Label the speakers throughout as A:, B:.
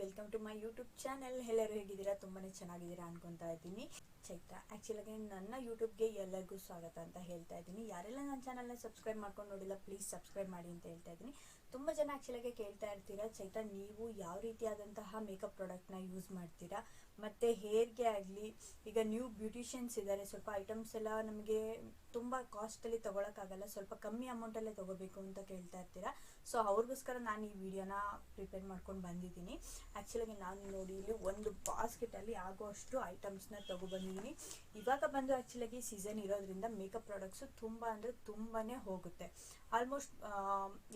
A: Welcome to my YouTube channel ಎಲ್ಲರೂ ಹೇಗಿದ್ದೀರಾ? ತುಂಬಾ ಚೆನ್ನಾಗಿದ್ದೀರಾ ಅನ್ಕೊಂತಾ ಇದ್ದೀನಿ. ಚೈತ್ರ ಆ್ಯಕ್ಚುಲಾಗಿ ನನ್ನ ಯೂಟ್ಯೂಬ್ಗೆ ಎಲ್ಲರಿಗೂ ಸ್ವಾಗತ ಅಂತ ಹೇಳ್ತಾ ಇದ್ದೀನಿ. ಯಾರೆಲ್ಲ ನನ್ನ ಚಾನಲ್ನ ಸಬ್ಸ್ಕ್ರೈಬ್ ಮಾಡ್ಕೊಂಡು ನೋಡಿಲ್ಲ ಪ್ಲೀಸ್ ಸಬ್ಸ್ಕ್ರೈಬ್ ಮಾಡಿ ಅಂತ ಹೇಳ್ತಾ ಇದ್ದೀನಿ. ತುಂಬ ಜನ ಆ್ಯಕ್ಚುಲಾಗೆ ಕೇಳ್ತಾ ಇರ್ತೀರಾ, ಚೈತ್ರ, ನೀವು ಯಾವ ರೀತಿಯಾದಂತಹ ಮೇಕಪ್ ಪ್ರಾಡಕ್ಟ್ನ ಯೂಸ್ ಮಾಡ್ತೀರಾ? ಮತ್ತು ಹೇರ್ಗೆ ಆಗಲಿ, ಈಗ ನ್ಯೂ ಬ್ಯೂಟಿಷಿಯನ್ಸ್ ಇದ್ದಾರೆ ಸ್ವಲ್ಪ ಐಟಮ್ಸ್ ಎಲ್ಲ ನಮಗೆ ತುಂಬ ಕಾಸ್ಟಲ್ಲಿ ತೊಗೊಳಕ್ಕಾಗಲ್ಲ, ಸ್ವಲ್ಪ ಕಮ್ಮಿ ಅಮೌಂಟಲ್ಲೇ ತೊಗೋಬೇಕು ಅಂತ ಕೇಳ್ತಾ ಇರ್ತೀರಾ? ಸೊ ಅವ್ರಿಗೋಸ್ಕರ ನಾನು ಈ ವಿಡಿಯೋನ ಪ್ರಿಪೇರ್ ಮಾಡ್ಕೊಂಡು ಬಂದಿದ್ದೀನಿ. ಆ್ಯಕ್ಚುಲಾಗಿ ನಾನು ನೋಡಿ ಇಲ್ಲಿ ಒಂದು ಬಾಸ್ಕೆಟಲ್ಲಿ ಆಗೋಷ್ಟು ಐಟಮ್ಸ್ನ ತೊಗೊಬಂದಿದ್ದೀನಿ ಇವಾಗ ಬಂದು ಆ್ಯಕ್ಚುಲಾಗಿ ಸೀಸನ್ ಇರೋದ್ರಿಂದ ಮೇಕಪ್ ಪ್ರಾಡಕ್ಟ್ಸು ತುಂಬ ಅಂದರೆ ತುಂಬಾ ಹೋಗುತ್ತೆ. ಆಲ್ಮೋಸ್ಟ್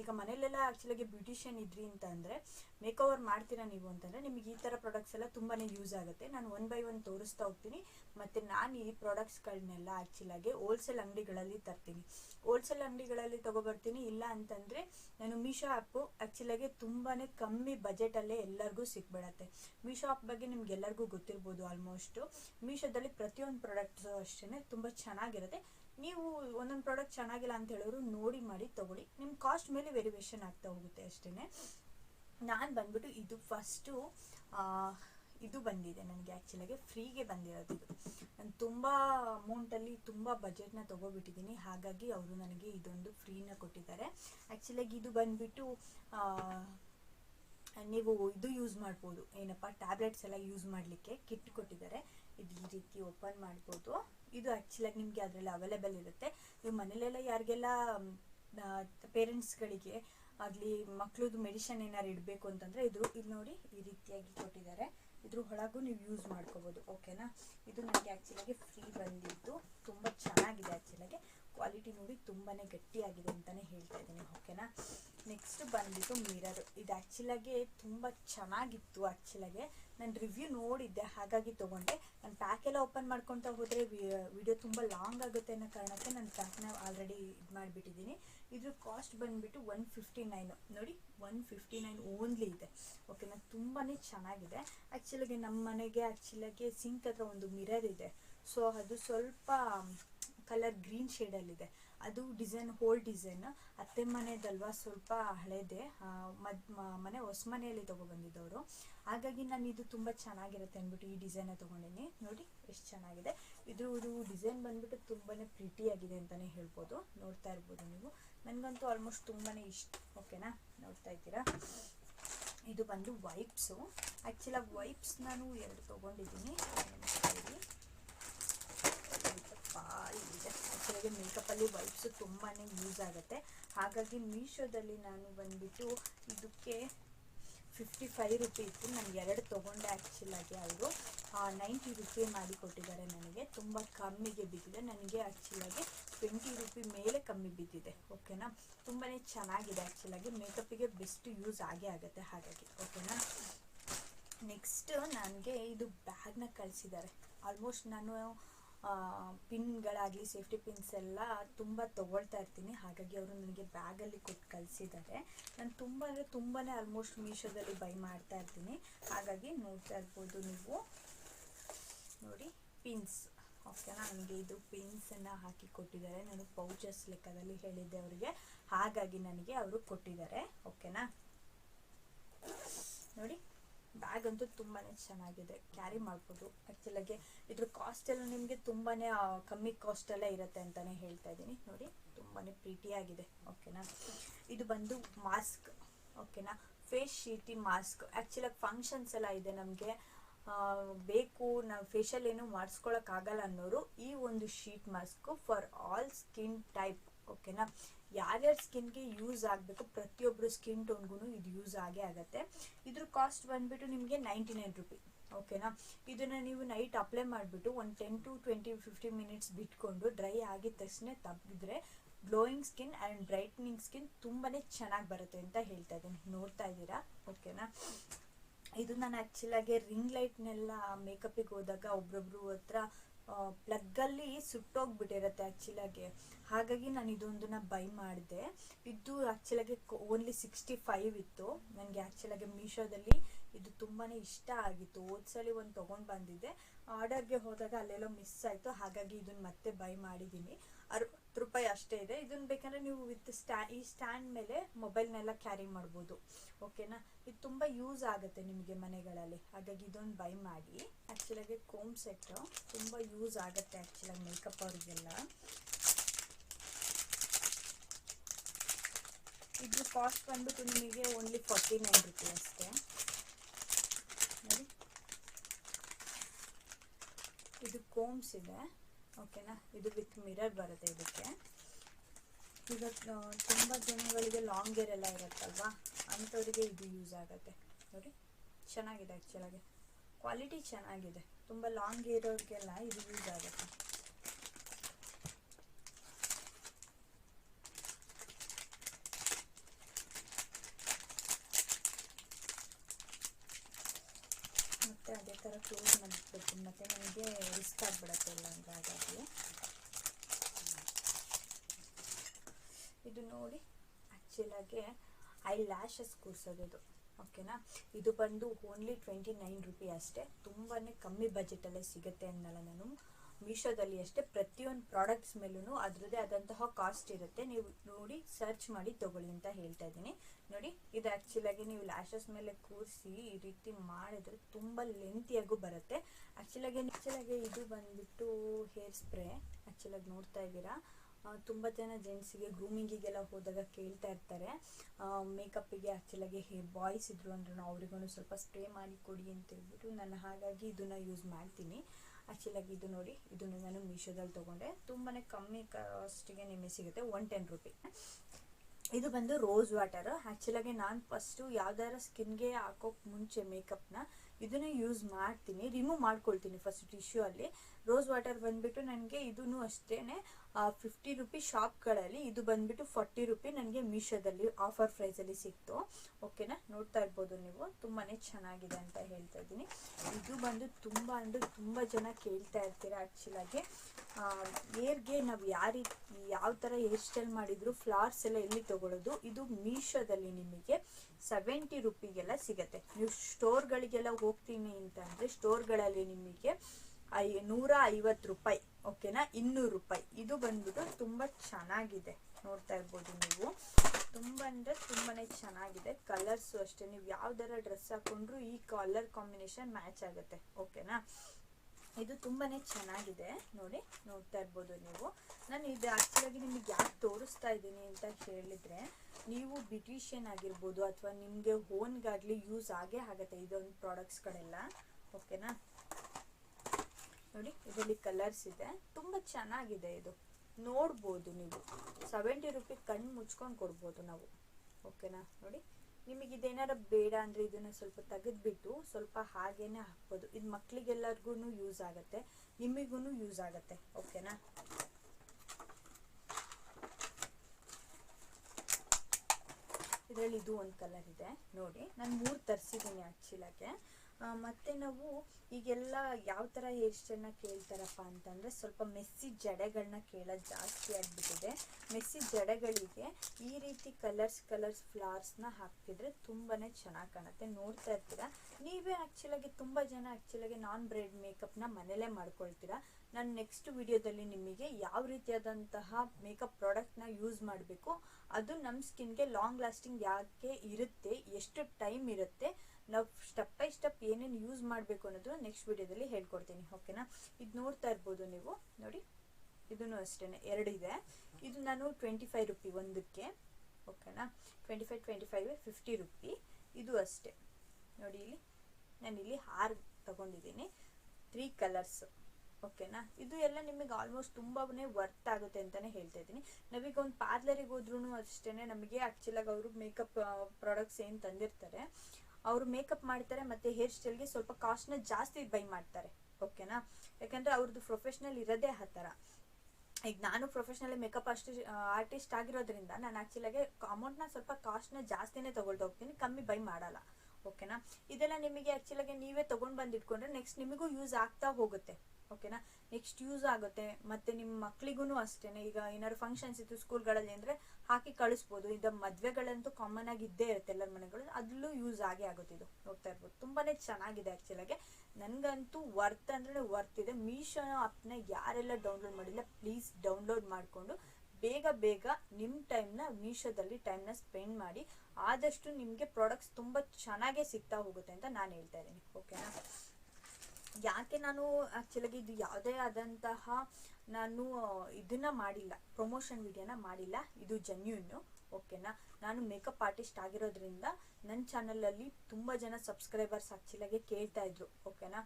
A: ಈಗ ಮನೆಯಲ್ಲೆಲ್ಲ ಆ್ಯಕ್ಚುಲಾಗಿ ಬ್ಯೂಟಿಷಿಯನ್ ಇದ್ರಿ ಅಂತ ಅಂದರೆ ಮೇಕ್ ಓವರ್ ಮಾಡ್ತೀರಾ ನೀವು ಅಂತಂದರೆ ನಿಮಗೆ ಈ ಥರ ಪ್ರಾಡಕ್ಟ್ಸ್ ಎಲ್ಲ ತುಂಬಾ ಯೂಸ್ ಆಗುತ್ತೆ. ನಾನು ಒನ್ ಬೈ ಒನ್ ತೋರಿಸ್ತಾ ಹೋಗ್ತೀನಿ. ಮತ್ತು ನಾನು ಈ ಪ್ರಾಡಕ್ಟ್ಸ್ಗಳನ್ನೆಲ್ಲ ಆ್ಯಕ್ಚುಲಾಗಿ ಹೋಲ್ಸೇಲ್ ಅಂಗಡಿಗಳಲ್ಲಿ ತರ್ತೀನಿ. ಹೋಲ್ಸೇಲ್ ಅಂಗಡಿಗಳಲ್ಲಿ ತೊಗೊಬರ್ತೀನಿ. ಇಲ್ಲ ಅಂತಂದರೆ ನಾನು ಮೀಶೋ ಆ್ಯಪು ಆ್ಯಕ್ಚುಲಾಗಿ ತುಂಬಾ ಕಮ್ಮಿ ಬಜೆಟಲ್ಲೇ ಎಲ್ಲರಿಗೂ ಸಿಕ್ಬಿಡತ್ತೆ ಮೀಶೋ ಆ್ಯಪ್ ಬಗ್ಗೆ ನಿಮ್ಗೆ ಎಲ್ಲರಿಗೂ ಗೊತ್ತಿರ್ಬೋದು ಆಲ್ಮೋಸ್ಟು ಮೀಶೋದಲ್ಲಿ ಪ್ರತಿಯೊಂದು ಪ್ರಾಡಕ್ಟ್ಸು ಅಷ್ಟೇ ತುಂಬ ಚೆನ್ನಾಗಿರುತ್ತೆ. ನೀವು ಒಂದೊಂದು ಪ್ರಾಡಕ್ಟ್ ಚೆನ್ನಾಗಿಲ್ಲ ಅಂತ ಹೇಳೋರು ನೋಡಿ ಮಾಡಿ ತೊಗೊಳ್ಳಿ. ನಿಮ್ಮ ಕಾಸ್ಟ್ ಮೇಲೆ ವೇರಿಯೇಷನ್ ಆಗ್ತಾ ಹೋಗುತ್ತೆ ಅಷ್ಟೇ ನಾನು ಬಂದ್ಬಿಟ್ಟು ಇದು ಫಸ್ಟು ಇದು ಬಂದಿದೆ ನನಗೆ ಆ್ಯಕ್ಚುಲಾಗಿ ಫ್ರೀಗೆ ಬಂದಿರೋದು ಇದು. ನಾನು ತುಂಬ ಅಮೌಂಟಲ್ಲಿ ತುಂಬ ಬಜೆಟ್ನ ತೊಗೊಬಿಟ್ಟಿದ್ದೀನಿ. ಹಾಗಾಗಿ ಅವರು ನನಗೆ ಇದೊಂದು ಫ್ರೀನ ಕೊಟ್ಟಿದ್ದಾರೆ. ಆ್ಯಕ್ಚುಲಾಗಿ ಇದು ಬಂದ್ಬಿಟ್ಟು ನೀವು ಇದು ಯೂಸ್ ಮಾಡ್ಬೋದು. ಏನಪ್ಪ ಟ್ಯಾಬ್ಲೆಟ್ಸ್ ಎಲ್ಲ ಯೂಸ್ ಮಾಡಲಿಕ್ಕೆ ಕಿಟ್ ಕೊಟ್ಟಿದ್ದಾರೆ. ಇದು ಈ ರೀತಿ ಓಪನ್ ಮಾಡ್ಬೋದು. ಇದು ಆ್ಯಕ್ಚುಲಾಗಿ ನಿಮಗೆ ಅದರಲ್ಲಿ ಅವೈಲೇಬಲ್ ಇರುತ್ತೆ. ನೀವು ಮನೇಲೆಲ್ಲ ಯಾರಿಗೆಲ್ಲ ಪೇರೆಂಟ್ಸ್ಗಳಿಗೆ ಆಗಲಿ ಮಕ್ಳದ್ದು ಮೆಡಿಷನ್ ಏನಾರು ಇಡಬೇಕು ಅಂತಂದರೆ ಇದು ಇದು ನೋಡಿ ಈ ರೀತಿಯಾಗಿ ಕೊಟ್ಟಿದ್ದಾರೆ. ಇದ್ರ ಒಳಗೂ ನೀವು ಯೂಸ್ ಮಾಡ್ಕೋಬೋದು ಓಕೆನಾ ಇದು ನನಗೆ ಆ್ಯಕ್ಚುಲಾಗಿ ಫ್ರೀ ಬಂದಿದ್ದು ತುಂಬ ಚೆನ್ನಾಗಿದೆ ಆ್ಯಕ್ಚುಲಾಗಿ ಕ್ವಾಲಿಟಿ ನೋಡಿ ತುಂಬಾ ಗಟ್ಟಿಯಾಗಿದೆ ಅಂತಲೇ ಹೇಳ್ತಾ ಇದ್ದೀನಿ ಓಕೆನಾ ನೆಕ್ಸ್ಟ್ ಬಂದಿತ್ತು ಮಿರರ್ ಇದು ಆ್ಯಕ್ಚುಲಾಗಿ ತುಂಬ ಚೆನ್ನಾಗಿತ್ತು ಆ್ಯಕ್ಚುಲಾಗೆ ನಾನು ರಿವ್ಯೂ ನೋಡಿದ್ದೆ, ಹಾಗಾಗಿ ತೊಗೊಂಡೆ. ನಾನು ಪ್ಯಾಕ್ ಎಲ್ಲ ಓಪನ್ ಮಾಡ್ಕೊತಾ ಹೋದರೆ ವಿಡಿಯೋ ತುಂಬ ಲಾಂಗ್ ಆಗುತ್ತೆ ಅನ್ನೋ ಕಾರಣಕ್ಕೆ ನಾನು ಪ್ಯಾಕ್ನ ಆಲ್ರೆಡಿ ಇದು ಮಾಡಿಬಿಟ್ಟಿದ್ದೀನಿ. ಇದ್ರ ಕಾಸ್ಟ್ ಬಂದುಬಿಟ್ಟು ಒನ್ ಫಿಫ್ಟಿ ನೈನು ನೋಡಿ ಒನ್ ಫಿಫ್ಟಿ ನೈನ್ ಓನ್ಲಿ ಇದೆ ಓಕೆನಾ ತುಂಬಾ ಚೆನ್ನಾಗಿದೆ. ಆ್ಯಕ್ಚುಲಾಗಿ ನಮ್ಮ ಮನೆಗೆ ಆ್ಯಕ್ಚುಲಾಗಿ ಸಿಂಕ್ ಹತ್ರ ಒಂದು ಮಿರರ್ ಇದೆ. ಸೊ ಅದು ಸ್ವಲ್ಪ ಕಲರ್ ಗ್ರೀನ್ ಶೇಡಲ್ಲಿದೆ ಅದು ಡಿಸೈನ್ ಹೋಲ್ ಡಿಸೈನ್ ಅತ್ತೆ ಮನೆದಲ್ವಾ? ಸ್ವಲ್ಪ ಹಳೇದೆ. ಮದ್ ಮನೆ ಹೊಸ ಮನೆಯಲ್ಲಿ ತೊಗೊಬಂದಿದ್ದವರು. ಹಾಗಾಗಿ ನಾನು ಇದು ತುಂಬ ಚೆನ್ನಾಗಿರುತ್ತೆ ಅಂದ್ಬಿಟ್ಟು ಈ ಡಿಸೈನ್ ತಗೊಂಡಿನಿ. ನೋಡಿ, ಎಷ್ಟು ಚೆನ್ನಾಗಿದೆ. ಇದು ಇದು ಡಿಸೈನ್ ಬಂದ್ಬಿಟ್ಟು ತುಂಬಾ ಪ್ರಿಟಿಯಾಗಿದೆ ಅಂತಲೇ ಹೇಳ್ಬೋದು. ನೋಡ್ತಾ ಇರ್ಬೋದು ನೀವು. ನನಗಂತೂ ಆಲ್ಮೋಸ್ಟ್ ತುಂಬಾ ಇಷ್ಟ ಓಕೆನಾ ನೋಡ್ತಾ ಇದ್ದೀರಾ? ಇದು ಬಂದು ವೈಪ್ಸು ಆ್ಯಕ್ಚುಲಾಗಿ ವೈಪ್ಸ್ ನಾನು ಎರಡು ತೊಗೊಂಡಿದ್ದೀನಿ ಇದೆ ಆ್ಯಕ್ಚುಲಾಗಿ ಮೇಕಪ್ಪಲ್ಲಿ ವೈಪ್ಸು ತುಂಬಾ ಯೂಸ್ ಆಗುತ್ತೆ. ಹಾಗಾಗಿ ಮೀಶೋದಲ್ಲಿ ನಾನು ಬಂದುಬಿಟ್ಟು ಇದಕ್ಕೆ ಫಿಫ್ಟಿ ಫೈವ್ ರುಪೀಸು ನಾನು ಎರಡು ತೊಗೊಂಡೆ ಆ್ಯಕ್ಚುಲಾಗಿ ಅವರು. ನೈಂಟಿ ರುಪಿ ಮಾಡಿ ಕೊಟ್ಟಿದ್ದಾರೆ ನನಗೆ. ತುಂಬ ಕಮ್ಮಿಗೆ ಬಿದ್ದಿದೆ. ನನಗೆ ಆ್ಯಕ್ಚುಲಾಗಿ ಟ್ವೆಂಟಿ ರುಪಿ ಮೇಲೆ ಕಮ್ಮಿ ಬಿದ್ದಿದೆ. ಓಕೆನಾ ತುಂಬಾ ಚೆನ್ನಾಗಿದೆ ಆ್ಯಕ್ಚುಲಾಗಿ ಮೇಕಪ್ಪಿಗೆ ಬೆಸ್ಟ್ ಯೂಸ್ ಆಗೇ ಆಗುತ್ತೆ ಹಾಗಾಗಿ. ಓಕೆನಾ ನೆಕ್ಸ್ಟ್ ನನಗೆ ಇದು ಬ್ಯಾಗ್ನ ಕಳಿಸಿದ್ದಾರೆ. ಆಲ್ಮೋಸ್ಟ್ ನಾನು ಪಿನ್ಗಳಾಗಲಿ ಸೇಫ್ಟಿ ಪಿನ್ಸ್ ಎಲ್ಲ ತುಂಬ ತೊಗೊಳ್ತಾ ಇರ್ತೀನಿ. ಹಾಗಾಗಿ ಅವರು ನನಗೆ ಬ್ಯಾಗಲ್ಲಿ ಕೊಟ್ಟು ಕಳಿಸಿದ್ದಾರೆ. ನಾನು ತುಂಬ ಅಂದರೆ ತುಂಬಾ ಆಲ್ಮೋಸ್ಟ್ ಮೀಶೋದಲ್ಲಿ ಬೈ ಮಾಡ್ತಾ ಇರ್ತೀನಿ. ಹಾಗಾಗಿ ನೋಡ್ತಾ ಇರ್ಬೋದು ನೀವು. ನೋಡಿ ಪಿನ್ಸ್ ಓಕೆನಾ ನನಗೆ ಇದು ಪಿನ್ಸನ್ನು ಹಾಕಿ ಕೊಟ್ಟಿದ್ದಾರೆ. ನಾನು ಪೌಚಸ್ ಲೆಕ್ಕದಲ್ಲಿ ಹೇಳಿದ್ದೆ ಅವರಿಗೆ. ಹಾಗಾಗಿ ನನಗೆ ಅವರು ಕೊಟ್ಟಿದ್ದಾರೆ. ಓಕೆನಾ ನೋಡಿ ಬ್ಯಾಗ್ ಅಂತೂ ತುಂಬಾ ಚೆನ್ನಾಗಿದೆ. ಕ್ಯಾರಿ ಮಾಡ್ಬೋದು. ಆ್ಯಕ್ಚುಲಾಗಿ ಇದ್ರ ಕಾಸ್ಟ್ ಎಲ್ಲ ನಿಮಗೆ ತುಂಬಾ ಕಮ್ಮಿ ಕಾಸ್ಟಲ್ಲೇ ಇರುತ್ತೆ ಅಂತಲೇ ಹೇಳ್ತಾ ಇದ್ದೀನಿ. ನೋಡಿ ತುಂಬಾ ಪ್ರೀಟಿಯಾಗಿದೆ ಓಕೆನಾ ಇದು ಬಂದು ಮಾಸ್ಕ್ ಓಕೆನಾ ಫೇಸ್ ಶೀಟಿ ಮಾಸ್ಕ್ ಆ್ಯಕ್ಚುಲಾಗಿ ಫಂಕ್ಷನ್ಸ್ ಎಲ್ಲ ಇದೆ ನಮಗೆ. ಬೇಕು ನಾವು ಫೇಶಿಯಲ್ ಏನು ಮಾಡಿಸ್ಕೊಳಕ್ಕಾಗಲ್ಲ ಅನ್ನೋರು ಈ ಒಂದು sheet mask for all skin type ಓಕೆನಾ ಯಾರ್ಯಾರ ಸ್ಕಿನ್ಗೆ ಯೂಸ್ ಆಗಬೇಕು ಪ್ರತಿಯೊಬ್ಬರು ಸ್ಕಿನ್ ಟೋನ್ಗೂ ಇದು ಯೂಸ್ ಆಗೇ ಆಗುತ್ತೆ. ಇದ್ರ ಕಾಸ್ಟ್ ಬಂದುಬಿಟ್ಟು ನಿಮಗೆ ನೈಂಟಿ ನೈನ್ ರುಪಿ ಓಕೆನಾ ಇದನ್ನು ನೀವು ನೈಟ್ ಅಪ್ಲೈ ಮಾಡಿಬಿಟ್ಟು ಒಂದು ten to twenty fifty minutes ಬಿಟ್ಕೊಂಡು ಡ್ರೈ ಆಗಿದ ತಕ್ಷಣ ತಪ್ಪಿದ್ರೆ glowing skin and brightening skin ತುಂಬಾ ಚೆನ್ನಾಗಿ ಬರುತ್ತೆ ಅಂತ ಹೇಳ್ತಾ ಇದ್ದೀನಿ. ನೋಡ್ತಾ ಇದ್ದೀರಾ? ಓಕೆನಾ ಇದು ನಾನು ಆ್ಯಕ್ಚುಲಾಗಿ ರಿಂಗ್ ಲೈಟ್ನೆಲ್ಲ ಮೇಕಪ್ಪಿಗೆ ಹೋದಾಗ ಒಬ್ರೊಬ್ರು ಹತ್ರ ಪ್ಲಗ್ಗಲ್ಲಿ ಸುಟ್ಟೋಗ್ಬಿಟ್ಟಿರುತ್ತೆ ಆ್ಯಕ್ಚುಲಾಗಿ ಹಾಗಾಗಿ ನಾನು ಇದೊಂದನ್ನ ಬೈ ಮಾಡಿದೆ. ಇದು ಆ್ಯಕ್ಚುಲಾಗಿ ಓನ್ಲಿ ಸಿಕ್ಸ್ಟಿ ಫೈವ್ ಇತ್ತು. ನನಗೆ ಆ್ಯಕ್ಚುಲಾಗಿ ಮೀಶೋದಲ್ಲಿ ಇದು ತುಂಬಾ ಇಷ್ಟ ಆಗಿತ್ತು. ಓದ್ಸಲಿ ಒಂದು ತೊಗೊಂಡು ಬಂದಿದ್ದೆ. ಆರ್ಡರ್ಗೆ ಹೋದಾಗ ಅಲ್ಲೆಲ್ಲೋ ಮಿಸ್ ಆಯಿತು. ಹಾಗಾಗಿ ಇದನ್ನು ಮತ್ತೆ ಬೈ ಮಾಡಿದ್ದೀನಿ ಅರ್ ಹತ್ತು ರೂಪಾಯಿ ಅಷ್ಟೇ ಇದೆ. ಇದನ್ನ ಬೇಕಂದ್ರೆ ನೀವು ವಿತ್ ಸ್ಟ್ಯಾ ಈ ಸ್ಟ್ಯಾಂಡ್ ಮೇಲೆ ಮೊಬೈಲ್ನೆಲ್ಲ ಕ್ಯಾರಿ ಮಾಡ್ಬೋದು. ಓಕೆನಾ ಇದು ತುಂಬ ಯೂಸ್ ಆಗುತ್ತೆ ನಿಮಗೆ ಮನೆಗಳಲ್ಲಿ. ಹಾಗಾಗಿ ಇದೊಂದು ಬೈ ಮಾಡಿ. ಆ್ಯಕ್ಚುಲಾಗಿ ಕೋಮ್ ಸೆಟ್ ತುಂಬ ಯೂಸ್ ಆಗುತ್ತೆ ಆ್ಯಕ್ಚುಲಾಗಿ ಮೇಕಪ್ ಅವ್ರಿಗೆಲ್ಲ. ಇದ್ರ ಕಾಸ್ಟ್ ಬಂದ್ಬಿಟ್ಟು ನಿಮಗೆ ಓನ್ಲಿ ಫಾರ್ಟಿ ನೈನ್ ರುಪಿ ಅಷ್ಟೇ. ನೋಡಿ. ಇದು ಕೋಮ್ಸ್ ಇದೆ. ಓಕೆನಾ? ಇದು ವಿತ್ ಮಿರರ್ ಬರುತ್ತೆ ಇದಕ್ಕೆ. ಈಗ ತುಂಬ ಜನಗಳಿಗೆ ಲಾಂಗ್ ಏರ್ ಎಲ್ಲ ಇರುತ್ತಲ್ವಾ? ಅಂಥವರಿಗೆ ಇದು ಯೂಸ್ ಆಗುತ್ತೆ. ನೋಡಿ, ಚೆನ್ನಾಗಿದೆ ಆ್ಯಕ್ಚುಲಾಗಿ ಕ್ವಾಲಿಟಿ ಚೆನ್ನಾಗಿದೆ. ತುಂಬ ಲಾಂಗ್ ಇರೋರಿಗೆಲ್ಲ ಇದು ಯೂಸ್ ಆಗುತ್ತೆ ಮತ್ತೆ ಅದೇ ಥರ ಕ್ಲೋಸ್ ಮಾಡಿಸ್ಬಿಡ್ತೀನಿ ಮತ್ತು ನನಗೆ ರಿಸ್ಕ್ ಆಗಿಬಿಡತ್ತೆ ಇಲ್ಲ ಅಂದರೆ ಹಾಗಾಗಿ ಇದು ನೋಡಿ ಆ್ಯಕ್ಚುಲಾಗೆ ಐ ಲ್ಯಾಶಸ್ ಕೂರಿಸೋದು ಓಕೆನಾ ಇದು ಬಂದು ಓನ್ಲಿ ಟ್ವೆಂಟಿ ನೈನ್ ರುಪಿ ಅಷ್ಟೇ. ತುಂಬಾ ಕಮ್ಮಿ ಬಜೆಟಲ್ಲೇ ಸಿಗುತ್ತೆ ಅನ್ನಲ್ಲ ನಾನು. ಮೀಶೋದಲ್ಲಿ ಅಷ್ಟೇ ಪ್ರತಿಯೊಂದು ಪ್ರಾಡಕ್ಟ್ಸ್ ಮೇಲೂ ಅದರದ್ದೇ ಆದಂತಹ ಕಾಸ್ಟ್ ಇರುತ್ತೆ. ನೀವು ನೋಡಿ ಸರ್ಚ್ ಮಾಡಿ ತಗೊಳ್ಳಿ ಅಂತ ಹೇಳ್ತಾ ಇದ್ದೀನಿ. ನೋಡಿ, ಇದು ಆ್ಯಕ್ಚುಲಾಗಿ ನೀವು ಲ್ಯಾಶಸ್ ಮೇಲೆ ಕೂರಿಸಿ ಈ ರೀತಿ ಮಾಡಿದ್ರೆ ತುಂಬ ಲೆಂತಿಯಾಗೂ ಬರುತ್ತೆ. ಆ್ಯಕ್ಚುಲಾಗಿ ಆ್ಯಕ್ಚುಲಾಗಿ ಇದು ಬಂದ್ಬಿಟ್ಟು ಹೇರ್ ಸ್ಪ್ರೇ ಆ್ಯಕ್ಚುಲಾಗಿ ನೋಡ್ತಾ ಇದ್ದೀರಾ? ತುಂಬ ಜನ ಜೆಂಟ್ಸಿಗೆ ಗ್ರೂಮಿಂಗಿಗೆಲ್ಲ ಹೋದಾಗ ಕೇಳ್ತಾ ಇರ್ತಾರೆ. ಮೇಕಪ್ಪಿಗೆ ಆ್ಯಕ್ಚುಲಾಗಿ ಹೇ ಬಾಯ್ಸ್ ಇದ್ರು ಅಂದ್ರೆ ಅವ್ರಿಗೂ ಸ್ವಲ್ಪ ಸ್ಪ್ರೇ ಮಾಡಿ ಕೊಡಿ ಅಂತ ಹೇಳ್ಬಿಟ್ಟು ನಾನು ಹಾಗಾಗಿ ಇದನ್ನು ಯೂಸ್ ಮಾಡ್ತೀನಿ. ಆ್ಯಕ್ಚುಲಾಗಿ ಇದು ನೋಡಿ, ಇದನ್ನು ನಾನು ಮೀಶೋದಲ್ಲಿ ತೊಗೊಂಡೆ. ತುಂಬಾ ಕಮ್ಮಿ ಕಾಸ್ಟಿಗೆ ನಿಮಗೆ ಸಿಗುತ್ತೆ ಒನ್ ಟೆನ್ ರುಪಿ ಇದು ಬಂದು ರೋಸ್ ವಾಟರ್ ಆ್ಯಕ್ಚುಲಾಗಿ ನಾನು ಫಸ್ಟು ಯಾವ್ದಾರ ಸ್ಕಿನ್ಗೆ ಹಾಕೋಕೆ ಮುಂಚೆ ಮೇಕಪ್ನ ಇದನ್ನೇ ಯೂಸ್ ಮಾಡ್ತೀನಿ. ರಿಮೂವ್ ಮಾಡ್ಕೊಳ್ತೀನಿ ಫಸ್ಟ್ ಟಿಶ್ಯೂ ಅಲ್ಲಿ. ರೋಸ್ ವಾಟರ್ ಬಂದುಬಿಟ್ಟು ನನಗೆ ಇದೂ ಅಷ್ಟೇ ಫಿಫ್ಟಿ ರುಪಿ ಶಾಪ್ಗಳಲ್ಲಿ ಇದು ಬಂದ್ಬಿಟ್ಟು ಫಾರ್ಟಿ ರುಪಿ ನನಗೆ ಮೀಶೋದಲ್ಲಿ ಆಫರ್ ಪ್ರೈಸಲ್ಲಿ ಸಿಕ್ತು. ಓಕೆನಾ ನೋಡ್ತಾ ಇರ್ಬೋದು ನೀವು. ತುಂಬಾ ಚೆನ್ನಾಗಿದೆ ಅಂತ ಹೇಳ್ತಾ ಇದ್ದೀನಿ. ಇದು ಬಂದು ತುಂಬ ಅಂದರೆ ತುಂಬ ಜನ ಕೇಳ್ತಾ ಇರ್ತೀರ ಆ್ಯಕ್ಚುಲಾಗಿ ಏರ್ಗೆ ನಾವು ಯಾರಿ, ಯಾವ ಥರ ಹೇರ್ ಸ್ಟೈಲ್ ಮಾಡಿದ್ರು ಫ್ಲವರ್ಸ್ ಎಲ್ಲ ಎಲ್ಲಿ ತಗೊಳ್ಳೋದು ಇದು ಮೀಶೋದಲ್ಲಿ ನಿಮಗೆ ಸೆವೆಂಟಿ ರುಪಿಗೆಲ್ಲ ಸಿಗತ್ತೆ. ನೀವು ಸ್ಟೋರ್ಗಳಿಗೆಲ್ಲ ಹೋಗ್ತೀನಿ ಅಂತಂದರೆ ಸ್ಟೋರ್ಗಳಲ್ಲಿ ನಿಮಗೆ ಐ, ನೂರ ಐವತ್ತು ರೂಪಾಯಿ, ಓಕೆನಾ? ಇನ್ನೂರು ರೂಪಾಯಿ. ಇದು ಬಂದ್ಬಿಟ್ಟು ತುಂಬ ಚೆನ್ನಾಗಿದೆ. ನೋಡ್ತಾ ಇರ್ಬೋದು ನೀವು. ತುಂಬ ಅಂದರೆ ತುಂಬಾ ಚೆನ್ನಾಗಿದೆ. ಕಲರ್ಸು ಅಷ್ಟೇ. ನೀವು ಯಾವ್ದಾರ ಡ್ರೆಸ್ ಹಾಕೊಂಡ್ರು ಈ ಕಲರ್ ಕಾಂಬಿನೇಷನ್ ಮ್ಯಾಚ್ ಆಗುತ್ತೆ. ಓಕೆನಾ? ಇದು ತುಂಬಾ ಚೆನ್ನಾಗಿದೆ. ನೋಡಿ, ನೋಡ್ತಾ ಇರ್ಬೋದು ನೀವು. ನಾನು ಇದು ಆ್ಯಕ್ಚುಲಾಗಿ ನಿಮಗೆ ಯಾಕೆ ತೋರಿಸ್ತಾ ಇದ್ದೀನಿ ಅಂತ ಹೇಳಿದರೆ, ನೀವು ಬ್ಯೂಟಿಷಿಯನ್ ಆಗಿರ್ಬೋದು ಅಥವಾ ನಿಮಗೆ ಓನ್ಗಾಗಲಿ ಯೂಸ್ ಆಗೇ ಆಗುತ್ತೆ ಇದೊಂದು ಪ್ರಾಡಕ್ಟ್ಸ್ಗಳೆಲ್ಲ ಓಕೆನಾ? ನೋಡಿ, ಇದರಲ್ಲಿ ಕಲರ್ಸ್ ಇದೆ. ತುಂಬ ಚೆನ್ನಾಗಿದೆ ಇದು. ನೋಡ್ಬೋದು ನೀವು. ಸೆವೆಂಟಿ ರುಪಿ ಕಣ್ಣು ಮುಚ್ಕೊಂಡು ಕೊಡ್ಬೋದು ನಾವು. ಓಕೆನಾ ನೋಡಿ ನಿಮಗೆ ಇದೇನಾರ ಬೇಡ ಅಂದರೆ ಇದನ್ನು ಸ್ವಲ್ಪ ತೆಗೆದುಬಿಟ್ಟು ಸ್ವಲ್ಪ ಹಾಗೇನೆ ಹಾಕ್ಬೋದು. ಇದು ಮಕ್ಕಳಿಗೆಲ್ಲರಿಗೂ ಯೂಸ್ ಆಗುತ್ತೆ. ನಿಮಗೂ ಯೂಸ್ ಆಗುತ್ತೆ. ಓಕೆನಾ ಇದರಲ್ಲಿ ಇದು ಒಂದು ಕಲರ್ ಇದೆ. ನೋಡಿ, ನಾನು ಮೂರು ತರಿಸಿದ್ದೀನಿ ಆ್ಯಕ್ಚುಲಾಗೆ ಮತ್ತು ನಾವು ಈಗೆಲ್ಲ ಯಾವ ಥರ ಹೇರ್ ಸ್ಟೈಲ್ನ ಕೇಳ್ತಾರಪ್ಪ ಅಂತಂದರೆ ಸ್ವಲ್ಪ ಮೆಸ್ಸಿ ಜಡೆಗಳನ್ನ ಕೇಳೋದು ಜಾಸ್ತಿ ಆಗಿಬಿಟ್ಟಿದೆ. ಮೆಸ್ಸಿ ಜಡೆಗಳಿಗೆ ಈ ರೀತಿ ಕಲರ್ಸ್ ಕಲರ್ಸ್ ಫ್ಲವರ್ಸ್ನ ಹಾಕಿದ್ರೆ ತುಂಬಾ ಚೆನ್ನಾಗಿ ಕಾಣುತ್ತೆ. ನೋಡ್ತಾ ಇರ್ತೀರಾ? ನೀವೇ ಆ್ಯಕ್ಚುಲಾಗಿ ತುಂಬ ಜನ ಆ್ಯಕ್ಚುಲಾಗಿ ನಾನ್ ಬ್ರೈಡ್ ಮೇಕಪ್ನ ಮನೇಲೇ ಮಾಡ್ಕೊಳ್ತೀರಾ? ನಾನು ನೆಕ್ಸ್ಟ್ ವಿಡಿಯೋದಲ್ಲಿ ನಿಮಗೆ ಯಾವ ರೀತಿಯಾದಂತಹ ಮೇಕಪ್ ಪ್ರಾಡಕ್ಟ್ನ ಯೂಸ್ ಮಾಡಬೇಕು, ಅದು ನಮ್ಮ ಸ್ಕಿನ್ಗೆ ಲಾಂಗ್ ಲಾಸ್ಟಿಂಗ್ ಯಾಕೆ ಇರುತ್ತೆ, ಎಷ್ಟು ಟೈಮ್ ಇರುತ್ತೆ ನಾವು ಸ್ಟೆಪ್ ಬೈ ಸ್ಟೆಪ್ ಏನೇನು ಯೂಸ್ ಮಾಡಬೇಕು ಅನ್ನೋದು ನೆಕ್ಸ್ಟ್ ವಿಡಿಯೋದಲ್ಲಿ ಹೇಳ್ಕೊಡ್ತೀನಿ ಓಕೆನಾ ಇದು ನೋಡ್ತಾ ಇರ್ಬೋದು ನೀವು, ನೋಡಿ? ಇದನ್ನು ಅಷ್ಟೇ ಎರಡಿದೆ ಇದು. ನಾನು ಟ್ವೆಂಟಿ ಫೈವ್ ರುಪಿ ಒಂದಕ್ಕೆ ಓಕೆನಾ twenty five twenty five fifty rupee. ಇದು ಅಷ್ಟೇ. ನೋಡಿ ಇಲ್ಲಿ ನಾನು ಇಲ್ಲಿ ಆರು ತಗೊಂಡಿದ್ದೀನಿ. ತ್ರೀ ಕಲರ್ಸ್ ಓಕೆನಾ ಇದು ಎಲ್ಲ ನಿಮಗೆ ಆಲ್ಮೋಸ್ಟ್ ತುಂಬಾ ವರ್ತ್ ಆಗುತ್ತೆ ಅಂತಾನೆ ಹೇಳ್ತಾ ಇದ್ದೀನಿ. ನಾವೀಗ ಒಂದು ಪಾರ್ಲರಿಗೆ ಹೋದ್ರೂ ಅಷ್ಟೇ ನಮಗೆ ಆ್ಯಕ್ಚುಲಾಗಿ ಅವರು ಮೇಕಪ್ ಪ್ರಾಡಕ್ಟ್ಸ್ ಏನು ತಂದಿರ್ತಾರೆ. ಅವರು ಮೇಕಪ್ ಮಾಡ್ತಾರೆ ಮತ್ತು ಹೇರ್ ಸ್ಟೈಲ್ಗೆ ಸ್ವಲ್ಪ ಕಾಸ್ಟ್ನ ಜಾಸ್ತಿ ಬೈ ಮಾಡ್ತಾರೆ. ಓಕೆನಾ ಯಾಕಂದ್ರೆ ಅವ್ರದ್ದು ಪ್ರೊಫೆಷ್ನಲ್ ಇರೋದೇ ಆ ಥರ. ಈಗ ನಾನು ಪ್ರೊಫೆಷ್ನಲಿ ಮೇಕಪ್ ಅಷ್ಟು ಆರ್ಟಿಸ್ಟ್ ಆಗಿರೋದ್ರಿಂದ ನಾನು ಆ್ಯಕ್ಚುಲಾಗಿ ಅಮೌಂಟ್ನ ಸ್ವಲ್ಪ ಕಾಸ್ಟ್ನ ಜಾಸ್ತಿನೇ ತೊಗೊಳ್ತಾ ಹೋಗ್ತೀನಿ, ಕಮ್ಮಿ ಬೈ ಮಾಡಲ್ಲ. ಓಕೆನಾ ಇದೆಲ್ಲ ನಿಮಗೆ ಆ್ಯಕ್ಚುಲಾಗಿ ನೀವೇ ತೊಗೊಂಡು ಬಂದು ಇಟ್ಕೊಂಡ್ರೆ ನೆಕ್ಸ್ಟ್ ನಿಮಗೂ ಯೂಸ್ ಆಗ್ತಾ ಹೋಗುತ್ತೆ. ಓಕೆನಾ ನೆಕ್ಸ್ಟ್ ಯೂಸ್ ಆಗುತ್ತೆ. ಮತ್ತು ನಿಮ್ಮ ಮಕ್ಳಿಗೂ ಅಷ್ಟೇ ಈಗ ಏನಾದ್ರು ಫಂಕ್ಷನ್ಸ್ ಇತ್ತು ಸ್ಕೂಲ್ಗಳಲ್ಲಿ ಅಂದರೆ ಹಾಕಿ ಕಳಿಸ್ಬೋದು. ಇದು ಮದುವೆಗಳಂತೂ ಕಾಮನ್ ಆಗಿ ಇದ್ದೇ ಇರುತ್ತೆ ಎಲ್ಲರ ಮನೆಗಳು ಅದಲ್ಲೂ ಯೂಸ್ ಆಗೇ ಆಗುತ್ತೆ ಇದು. ಹೋಗ್ತಾ ಇರ್ಬೋದು. ತುಂಬಾ ಚೆನ್ನಾಗಿದೆ ಆ್ಯಕ್ಚುಲಾಗಿ ನನಗಂತೂ ವರ್ತ್ ಅಂದರೆ ವರ್ತ್ ಇದೆ. ಮೀಶೋ ಆ್ಯಪ್ನ ಯಾರೆಲ್ಲ ಡೌನ್ಲೋಡ್ ಮಾಡಿಲ್ಲ ಪ್ಲೀಸ್ ಡೌನ್ಲೋಡ್ ಮಾಡಿಕೊಂಡು ಬೇಗ ಬೇಗ ನಿಮ್ಮ ಟೈಮ್ನ ಮೀಶೋದಲ್ಲಿ ಟೈಮ್ನ ಸ್ಪೆಂಡ್ ಮಾಡಿ ಆದಷ್ಟು ನಿಮಗೆ ಪ್ರಾಡಕ್ಟ್ಸ್ ತುಂಬ ಚೆನ್ನಾಗೇ ಸಿಗ್ತಾ ಹೋಗುತ್ತೆ ಅಂತ ನಾನು ಹೇಳ್ತಾ ಇದ್ದೀನಿ. ಓಕೆನಾ ಯಾಕೆ ನಾನು ಆ್ಯಕ್ಚುಲಾಗಿ ಇದು ಯಾವುದೇ ಆದಂತಹ ನಾನು ಇದನ್ನ ಮಾಡಿಲ್ಲ ಪ್ರಮೋಷನ್ ವಿಡಿಯೋನ ಮಾಡಿಲ್ಲ, ಇದು ಜೆನ್ಯೂನು ಓಕೆನಾ ನಾನು ಮೇಕಪ್ ಆರ್ಟಿಸ್ಟ್ ಆಗಿರೋದ್ರಿಂದ ನನ್ನ ಚಾನಲಲ್ಲಿ ತುಂಬ ಜನ ಸಬ್ಸ್ಕ್ರೈಬರ್ಸ್ ಆ್ಯಕ್ಚುಲಾಗಿ ಕೇಳ್ತಾ ಇದ್ರು ಓಕೆನಾ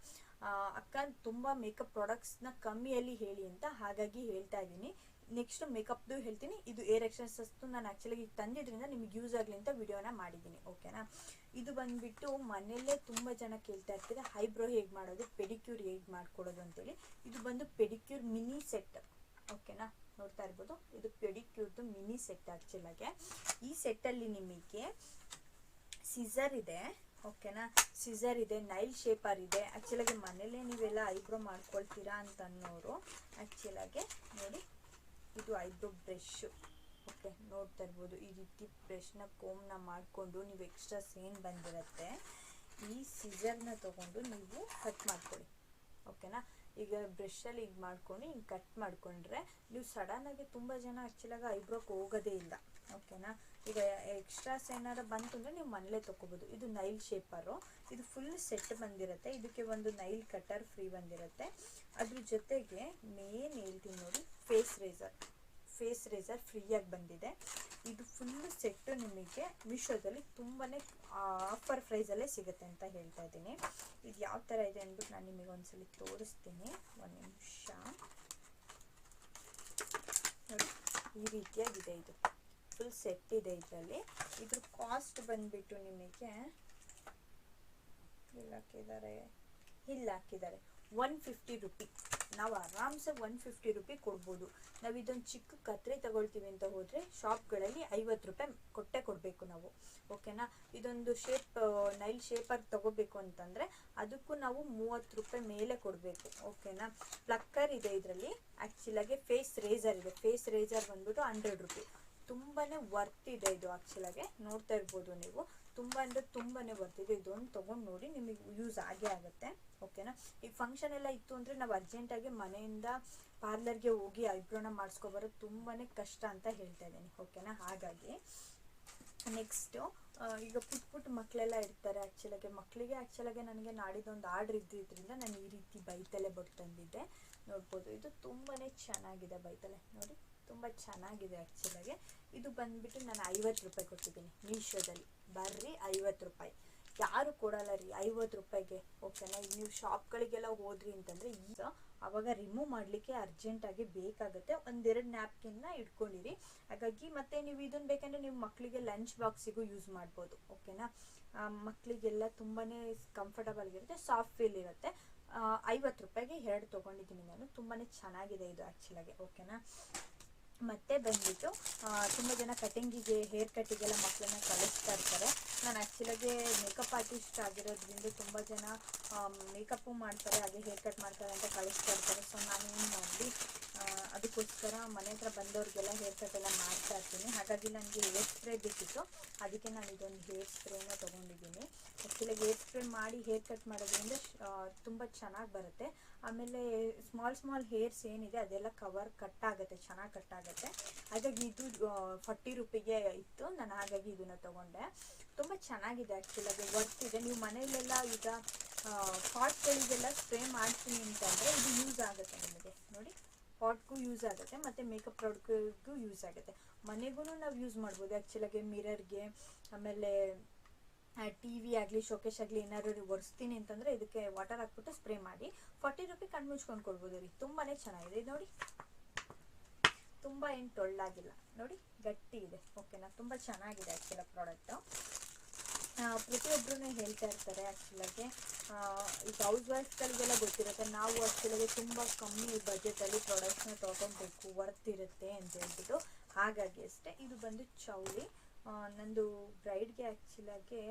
A: ಅಕ್ಕ, ತುಂಬ ಮೇಕಪ್ ಪ್ರಾಡಕ್ಟ್ಸ್ನ ಕಮ್ಮಿಯಲ್ಲಿ ಹೇಳಿ ಅಂತ ಹಾಗಾಗಿ ಹೇಳ್ತಾ ಇದ್ದೀನಿ. ನೆಕ್ಸ್ಟ್ ಮೇಕಪ್ದು ಹೇಳ್ತೀನಿ. ಇದು ಏರ್ ಎಕ್ಸ್ಟೆನ್ಸಸ್ದು ನಾನು ಆ್ಯಕ್ಚುಲಾಗಿ ತಂದಿದ್ರಿಂದ ನಿಮ್ಗೆ ಯೂಸ್ ಆಗಲಿ ಅಂತ ವಿಡಿಯೋನ ಮಾಡಿದ್ದೀನಿ. ಓಕೆನಾ? ಇದು ಬಂದ್ಬಿಟ್ಟು ಮನೆಯಲ್ಲೇ ತುಂಬ ಜನ ಕೇಳ್ತಾ ಇರ್ತೀರ, ಹೈಬ್ರೋ ಹೇಗೆ ಮಾಡೋದು? ಪೆಡಿಕ್ಯೂರ್ ಹೇಗೆ ಮಾಡ್ಕೊಡೋದು? ಅಂತೇಳಿ. ಇದು ಬಂದು ಪೆಡಿಕ್ಯೂರ್ ಮಿನಿ ಸೆಟ್. ಓಕೆನಾ? ನೋಡ್ತಾ ಇರ್ಬೋದು. ಇದು ಪೆಡಿಕ್ಯೂರ್ದು ಮಿನಿ ಸೆಟ್ ಆ್ಯಕ್ಚುಲಾಗೆ ಈ ಸೆಟ್ಟಲ್ಲಿ ನಿಮಗೆ ಸಿಸರ್ ಇದೆ. ಓಕೆನಾ? ಸಿಸರ್ ಇದೆ, ನೈಲ್ ಶೇಪರ್ ಇದೆ. ಆ್ಯಕ್ಚುಲಾಗಿ ಮನೇಲೇ ನೀವೆಲ್ಲ ಐಬ್ರೋ ಮಾಡ್ಕೊಳ್ತೀರಾ ಅಂತ ಅನ್ನೋರು ಆ್ಯಕ್ಚುಲಾಗೆ ನೋಡಿ. ಇದು ಐಬ್ರೋ ಬ್ರಷ್ ಓಕೆ ನೋಡ್ತಾ ಇರ್ಬೋದು. ಈ ರೀತಿ ಬ್ರಷ್ನ ಕೋಮ್ನ ಮಾಡಿಕೊಂಡು ನೀವು ಎಕ್ಸ್ಟ್ರಾ ಸೇನ್ ಬಂದಿರುತ್ತೆ. ಈ ಸಿಸರ್ನ ತೊಗೊಂಡು ನೀವು ಕಟ್ ಮಾಡ್ಕೊಳ್ಳಿ. ಓಕೆನಾ ಈಗ ಬ್ರಷಲ್ಲಿ ಈಗ ಮಾಡ್ಕೊಂಡು ಹಿಂಗೆ ಕಟ್ ಮಾಡ್ಕೊಂಡ್ರೆ ನೀವು ಸಡನ್ನಾಗಿ ತುಂಬ ಜನ ಆ್ಯಕ್ಚುಲಾಗಿ ಐಬ್ರೋಕ್ಕೆ ಹೋಗೋದೇ ಇಲ್ಲ. ಓಕೆನಾ ಈಗ ಎಕ್ಸ್ಟ್ರಾಸ್ ಏನಾರು ಬಂತು ಅಂದರೆ ನೀವು ಮನೇಲೇ ತೊಗೋಬೋದು ಇದು ನೈಲ್ ಶೇಪರು ಇದು ಫುಲ್ ಸೆಟ್ ಬಂದಿರುತ್ತೆ. ಇದಕ್ಕೆ ಒಂದು ನೈಲ್ ಕಟರ್ ಫ್ರೀ ಬಂದಿರುತ್ತೆ. ಅದ್ರ ಜೊತೆಗೆ ಮೇನ್ ಹೇಳ್ತೀನಿ ನೋಡಿ. ಫೇಸ್ ರೇಸರ್ ಫೇಸ್ ರೇಸರ್ ಫ್ರೀಯಾಗಿ ಬಂದಿದೆ. ಇದು ಫುಲ್ ಸೆಟ್ಟು ನಿಮಗೆ ಮೀಶೋದಲ್ಲಿ ತುಂಬಾ ಆಫರ್ ಪ್ರೈಸಲ್ಲೇ ಸಿಗುತ್ತೆ ಅಂತ ಹೇಳ್ತಾ ಇದ್ದೀನಿ. ಇದು ಯಾವ ಥರ ಇದೆ ಅಂದ್ಬಿಟ್ಟು ನಾನು ನಿಮಗೆ ಒಂದ್ಸಲಿ ತೋರಿಸ್ತೀನಿ. ಒಂದು ನಿಮಿಷ. ನೋಡಿ, ಈ ರೀತಿಯಾಗಿದೆ ಇದು. ಫುಲ್ ಸೆಟ್ ಇದೆ ಇದರಲ್ಲಿ. ಇದ್ರ ಕಾಸ್ಟ್ ಬಂದ್ಬಿಟ್ಟು ನಿಮಗೆ ಇಲ್ಲಿ ಹಾಕಿದ್ದಾರೆ. ಒನ್ ಫಿಫ್ಟಿ ರುಪಿ ನಾವು ಆರಾಮ್ಸೆ ಒನ್ ಫಿಫ್ಟಿ ರುಪಿ ಕೊಡ್ಬೋದು. ನಾವು ಇದೊಂದು ಚಿಕ್ಕ ಕತ್ರಿ ತಗೊಳ್ತೀವಿ ಅಂತ ಹೋದರೆ ಶಾಪ್ಗಳಲ್ಲಿ ಐವತ್ತು ರೂಪಾಯಿ ಕೊಟ್ಟೆ ಕೊಡಬೇಕು ನಾವು. ಓಕೆನಾ ಇದೊಂದು ಶೇಪ್ ನೈಲ್ ಶೇಪಾಗಿ ತಗೋಬೇಕು ಅಂತಂದರೆ ಅದಕ್ಕೂ ನಾವು ಮೂವತ್ತು ರೂಪಾಯಿ ಮೇಲೆ ಕೊಡಬೇಕು. ಓಕೆನಾ ಪ್ಲಕ್ಕರ್ ಇದೆ ಇದರಲ್ಲಿ. ಆ್ಯಕ್ಚುಲಾಗೆ ಫೇಸ್ ರೇಜರ್ ಇದೆ. ಫೇಸ್ ರೇಸರ್ ಬಂದ್ಬಿಟ್ಟು ಹಂಡ್ರೆಡ್ ರುಪಿ. ತುಂಬಾ ವರ್ತ್ ಇದೆ ಇದು ಆ್ಯಕ್ಚುಲಾಗೆ ನೋಡ್ತಾ ಇರ್ಬೋದು ನೀವು. ತುಂಬ ಅಂದರೆ ತುಂಬಾ ಬರ್ತಿದೆ. ಇದೆ ಇದೊಂದು ತೊಗೊಂಡು ನೋಡಿ ನಿಮಗೆ ಯೂಸ್ ಆಗೇ ಆಗುತ್ತೆ. ಓಕೆನಾ ಈ ಫಂಕ್ಷನ್ ಎಲ್ಲ ಇತ್ತು ಅಂದರೆ ನಾವು ಅರ್ಜೆಂಟಾಗಿ ಮನೆಯಿಂದ ಪಾರ್ಲರ್ಗೆ ಹೋಗಿ ಐಬ್ರೋನ ಮಾಡಿಸ್ಕೊಬರೋದು ತುಂಬಾ ಕಷ್ಟ ಅಂತ ಹೇಳ್ತಾ ಇದ್ದೀನಿ. ಓಕೆನಾ ಹಾಗಾಗಿ ನೆಕ್ಸ್ಟು ಈಗ ಪುಟ್ ಪುಟ್ ಮಕ್ಕಳೆಲ್ಲ ಇರ್ತಾರೆ ಆ್ಯಕ್ಚುಲಾಗಿ ಮಕ್ಕಳಿಗೆ ಆ್ಯಕ್ಚುಲಾಗಿ ನನಗೆ ನಾಡಿದೊಂದು ಆರ್ಡ್ರ್ ಇದ್ದಿದ್ದರಿಂದ ನಾನು ಈ ರೀತಿ ಬೈತಲೆ ಬಟ್ ತಂದಿದ್ದೆ. ನೋಡ್ಬೋದು. ಇದು ತುಂಬಾ ಚೆನ್ನಾಗಿದೆ ಬೈತಲೆ. ನೋಡಿ. ತುಂಬ ಚೆನ್ನಾಗಿದೆ ಆ್ಯಕ್ಚುಲಾಗಿ ಇದು ಬಂದ್ಬಿಟ್ಟು ನಾನು ಐವತ್ತು ರೂಪಾಯಿ ಕೊಟ್ಟಿದ್ದೀನಿ ಮೀಶೋದಲ್ಲಿ. ಬರ್ರಿ, ಐವತ್ತು ರೂಪಾಯಿ. ಯಾರು ಕೊಡಲ್ಲ ರೀ, ಐವತ್ತು ರೂಪಾಯಿಗೆ. ಓಕೆನಾ ಈಗ ನೀವು ಶಾಪ್ಗಳಿಗೆಲ್ಲ ಹೋದ್ರಿ ಅಂತಂದರೆ ಈಗ ಅವಾಗ ರಿಮೂವ್ ಮಾಡಲಿಕ್ಕೆ ಅರ್ಜೆಂಟಾಗಿ ಬೇಕಾಗುತ್ತೆ. ಒಂದೆರಡು ನ್ಯಾಪ್ಕಿನ್ನ ಇಟ್ಕೊಂಡಿರಿ. ಹಾಗಾಗಿ ಮತ್ತೆ ನೀವು ಇದನ್ನು ಬೇಕಂದರೆ ನೀವು ಮಕ್ಕಳಿಗೆ ಲಂಚ್ ಬಾಕ್ಸಿಗೂ ಯೂಸ್ ಮಾಡ್ಬೋದು. ಓಕೆನಾ ಮಕ್ಕಳಿಗೆಲ್ಲ ತುಂಬಾ ಕಂಫರ್ಟಬಲ್ ಇರುತ್ತೆ ಸಾಫ್ಟ್ ಫೀಲ್ ಇರುತ್ತೆ. ಐವತ್ತು ರೂಪಾಯಿಗೆ ಎರಡು ತೊಗೊಂಡಿದ್ದೀನಿ ನಾನು. ತುಂಬಾ ಚೆನ್ನಾಗಿದೆ ಇದು ಆ್ಯಕ್ಚುಲಾಗಿ ಓಕೆನಾ ಮತ್ತೆ ಬಂದ್ಬಿಟ್ಟು ತುಂಬ ಜನ ಕಟಿಂಗಿಗೆ ಹೇರ್ ಕಟ್ಟಿಗೆಲ್ಲ ಮಕ್ಕಳನ್ನ ಕಳಿಸ್ತಾ ಇರ್ತಾರೆ. ನಾನು ಆ್ಯಕ್ಚುಲಾಗಿ ಮೇಕಪ್ ಆರ್ಟಿಸ್ಟ್ ಆಗಿರೋದ್ರಿಂದ ತುಂಬ ಜನ ಮೇಕಪ್ಪು ಮಾಡ್ತಾರೆ, ಹಾಗೆ ಹೇರ್ ಕಟ್ ಮಾಡ್ತಾರೆ ಅಂತ ಕಳಿಸ್ತಾ ಇರ್ತಾರೆ. ಸೊ ನಾನು ಏನು ಮಾಡಲಿ ಅದಕ್ಕೋಸ್ಕರ ಮನೆ ಹತ್ರ ಬಂದವ್ರಿಗೆಲ್ಲ ಹೇರ್ ಕಟ್ ಎಲ್ಲ ಮಾಡ್ತಾ ಇರ್ತೀನಿ. ಹಾಗಾಗಿ ನನಗೆ ಹೇರ್ ಸ್ಪ್ರೇ ಬೇಕಿತ್ತು. ಅದಕ್ಕೆ ನಾನು ಇದೊಂದು ಹೇರ್ ಸ್ಪ್ರೇನ ತೊಗೊಂಡಿದ್ದೀನಿ. ಆ್ಯಕ್ಚುಲಾಗಿ ಹೇರ್ ಸ್ಪ್ರೇ ಮಾಡಿ ಹೇರ್ ಕಟ್ ಮಾಡೋದ್ರಿಂದ ತುಂಬ ಚೆನ್ನಾಗಿ ಬರುತ್ತೆ. ಆಮೇಲೆ ಸ್ಮಾಲ್ ಸ್ಮಾಲ್ ಹೇರ್ಸ್ ಏನಿದೆ, ಅದೆಲ್ಲ ಕವರ್ ಕಟ್ ಆಗುತ್ತೆ, ಚೆನ್ನಾಗಿ ಕಟ್ ಆಗುತ್ತೆ. ಹಾಗಾಗಿ ಇದು ಫಾರ್ಟಿ ರುಪಿಗೆ ಇತ್ತು. ನಾನು ಹಾಗಾಗಿ ಇದನ್ನು ತೊಗೊಂಡೆ. ತುಂಬ ಚೆನ್ನಾಗಿದೆ ಆ್ಯಕ್ಚುಲಾಗಿ ವರ್ತ್ ಇದೆ. ನೀವು ಮನೆಯಲ್ಲೆಲ್ಲ ಈಗ ಪಾಟ್ಗಳಿಗೆಲ್ಲ ಸ್ಪ್ರೇ ಮಾಡ್ತೀನಿ ಅಂತಂದರೆ ಇದು ಯೂಸ್ ಆಗುತ್ತೆ ನಿಮಗೆ. ನೋಡಿ ಪಾಟ್ಗೂ ಯೂಸ್ ಆಗುತ್ತೆ, ಮತ್ತು ಮೇಕಪ್ ಪ್ರಾಡಕ್ಟ್ಗೂ ಯೂಸ್ ಆಗುತ್ತೆ. ಮನೆಗೂ ನಾವು ಯೂಸ್ ಮಾಡ್ಬೋದು. ಆ್ಯಕ್ಚುಲಾಗಿ ಮಿರರ್ಗೆ ಆಮೇಲೆ ಟಿ ವಿ ಆಗಲಿ ಶೋಕೇಶ್ ಆಗಲಿ ಏನಾದ್ರು ಒರೆಸ್ತೀನಿ ಅಂತಂದರೆ ಇದಕ್ಕೆ ವಾಟರ್ ಹಾಕ್ಬಿಟ್ಟು ಸ್ಪ್ರೇ ಮಾಡಿ. ಫಾರ್ಟಿ ರುಪಿ ಕಣ್ಣು ಮುಚ್ಕೊಂಡು ಕೊಡ್ಬೋದು ರೀ ತುಂಬಾ ಚೆನ್ನಾಗಿದೆ. ನೋಡಿ. ತುಂಬ ಏನು ಟೊಳ್ಳಾಗಿಲ್ಲ. ನೋಡಿ, ಗಟ್ಟಿ ಇದೆ. ಓಕೆನಾ ತುಂಬ ಚೆನ್ನಾಗಿದೆ ಆ್ಯಕ್ಚುಲ ಪ್ರಾಡಕ್ಟು ಪ್ರತಿಯೊಬ್ಬರೂ ಹೇಳ್ತಾ ಇರ್ತಾರೆ ಆ್ಯಕ್ಚುಲಾಗೆ ಈಗ ಹೌಸ್ ವೈಫ್ಗಳಿಗೆಲ್ಲ ಗೊತ್ತಿರುತ್ತೆ, ನಾವು ಆ್ಯಕ್ಚುಲಾಗಿ ತುಂಬ ಕಮ್ಮಿ ಬಜೆಟಲ್ಲಿ ಪ್ರಾಡಕ್ಟ್ಸ್ನ ತೊಗೊಬೇಕು ವರ್ತ್ ಇರುತ್ತೆ ಅಂತ ಹೇಳ್ಬಿಟ್ಟು. ಹಾಗಾಗಿ ಅಷ್ಟೇ, ಇದು ಬಂದು ಚೌಳಿ ನಂದು ಬ್ರೈಡ್ಗೆ ಆ್ಯಕ್ಚುಲಾಗೆ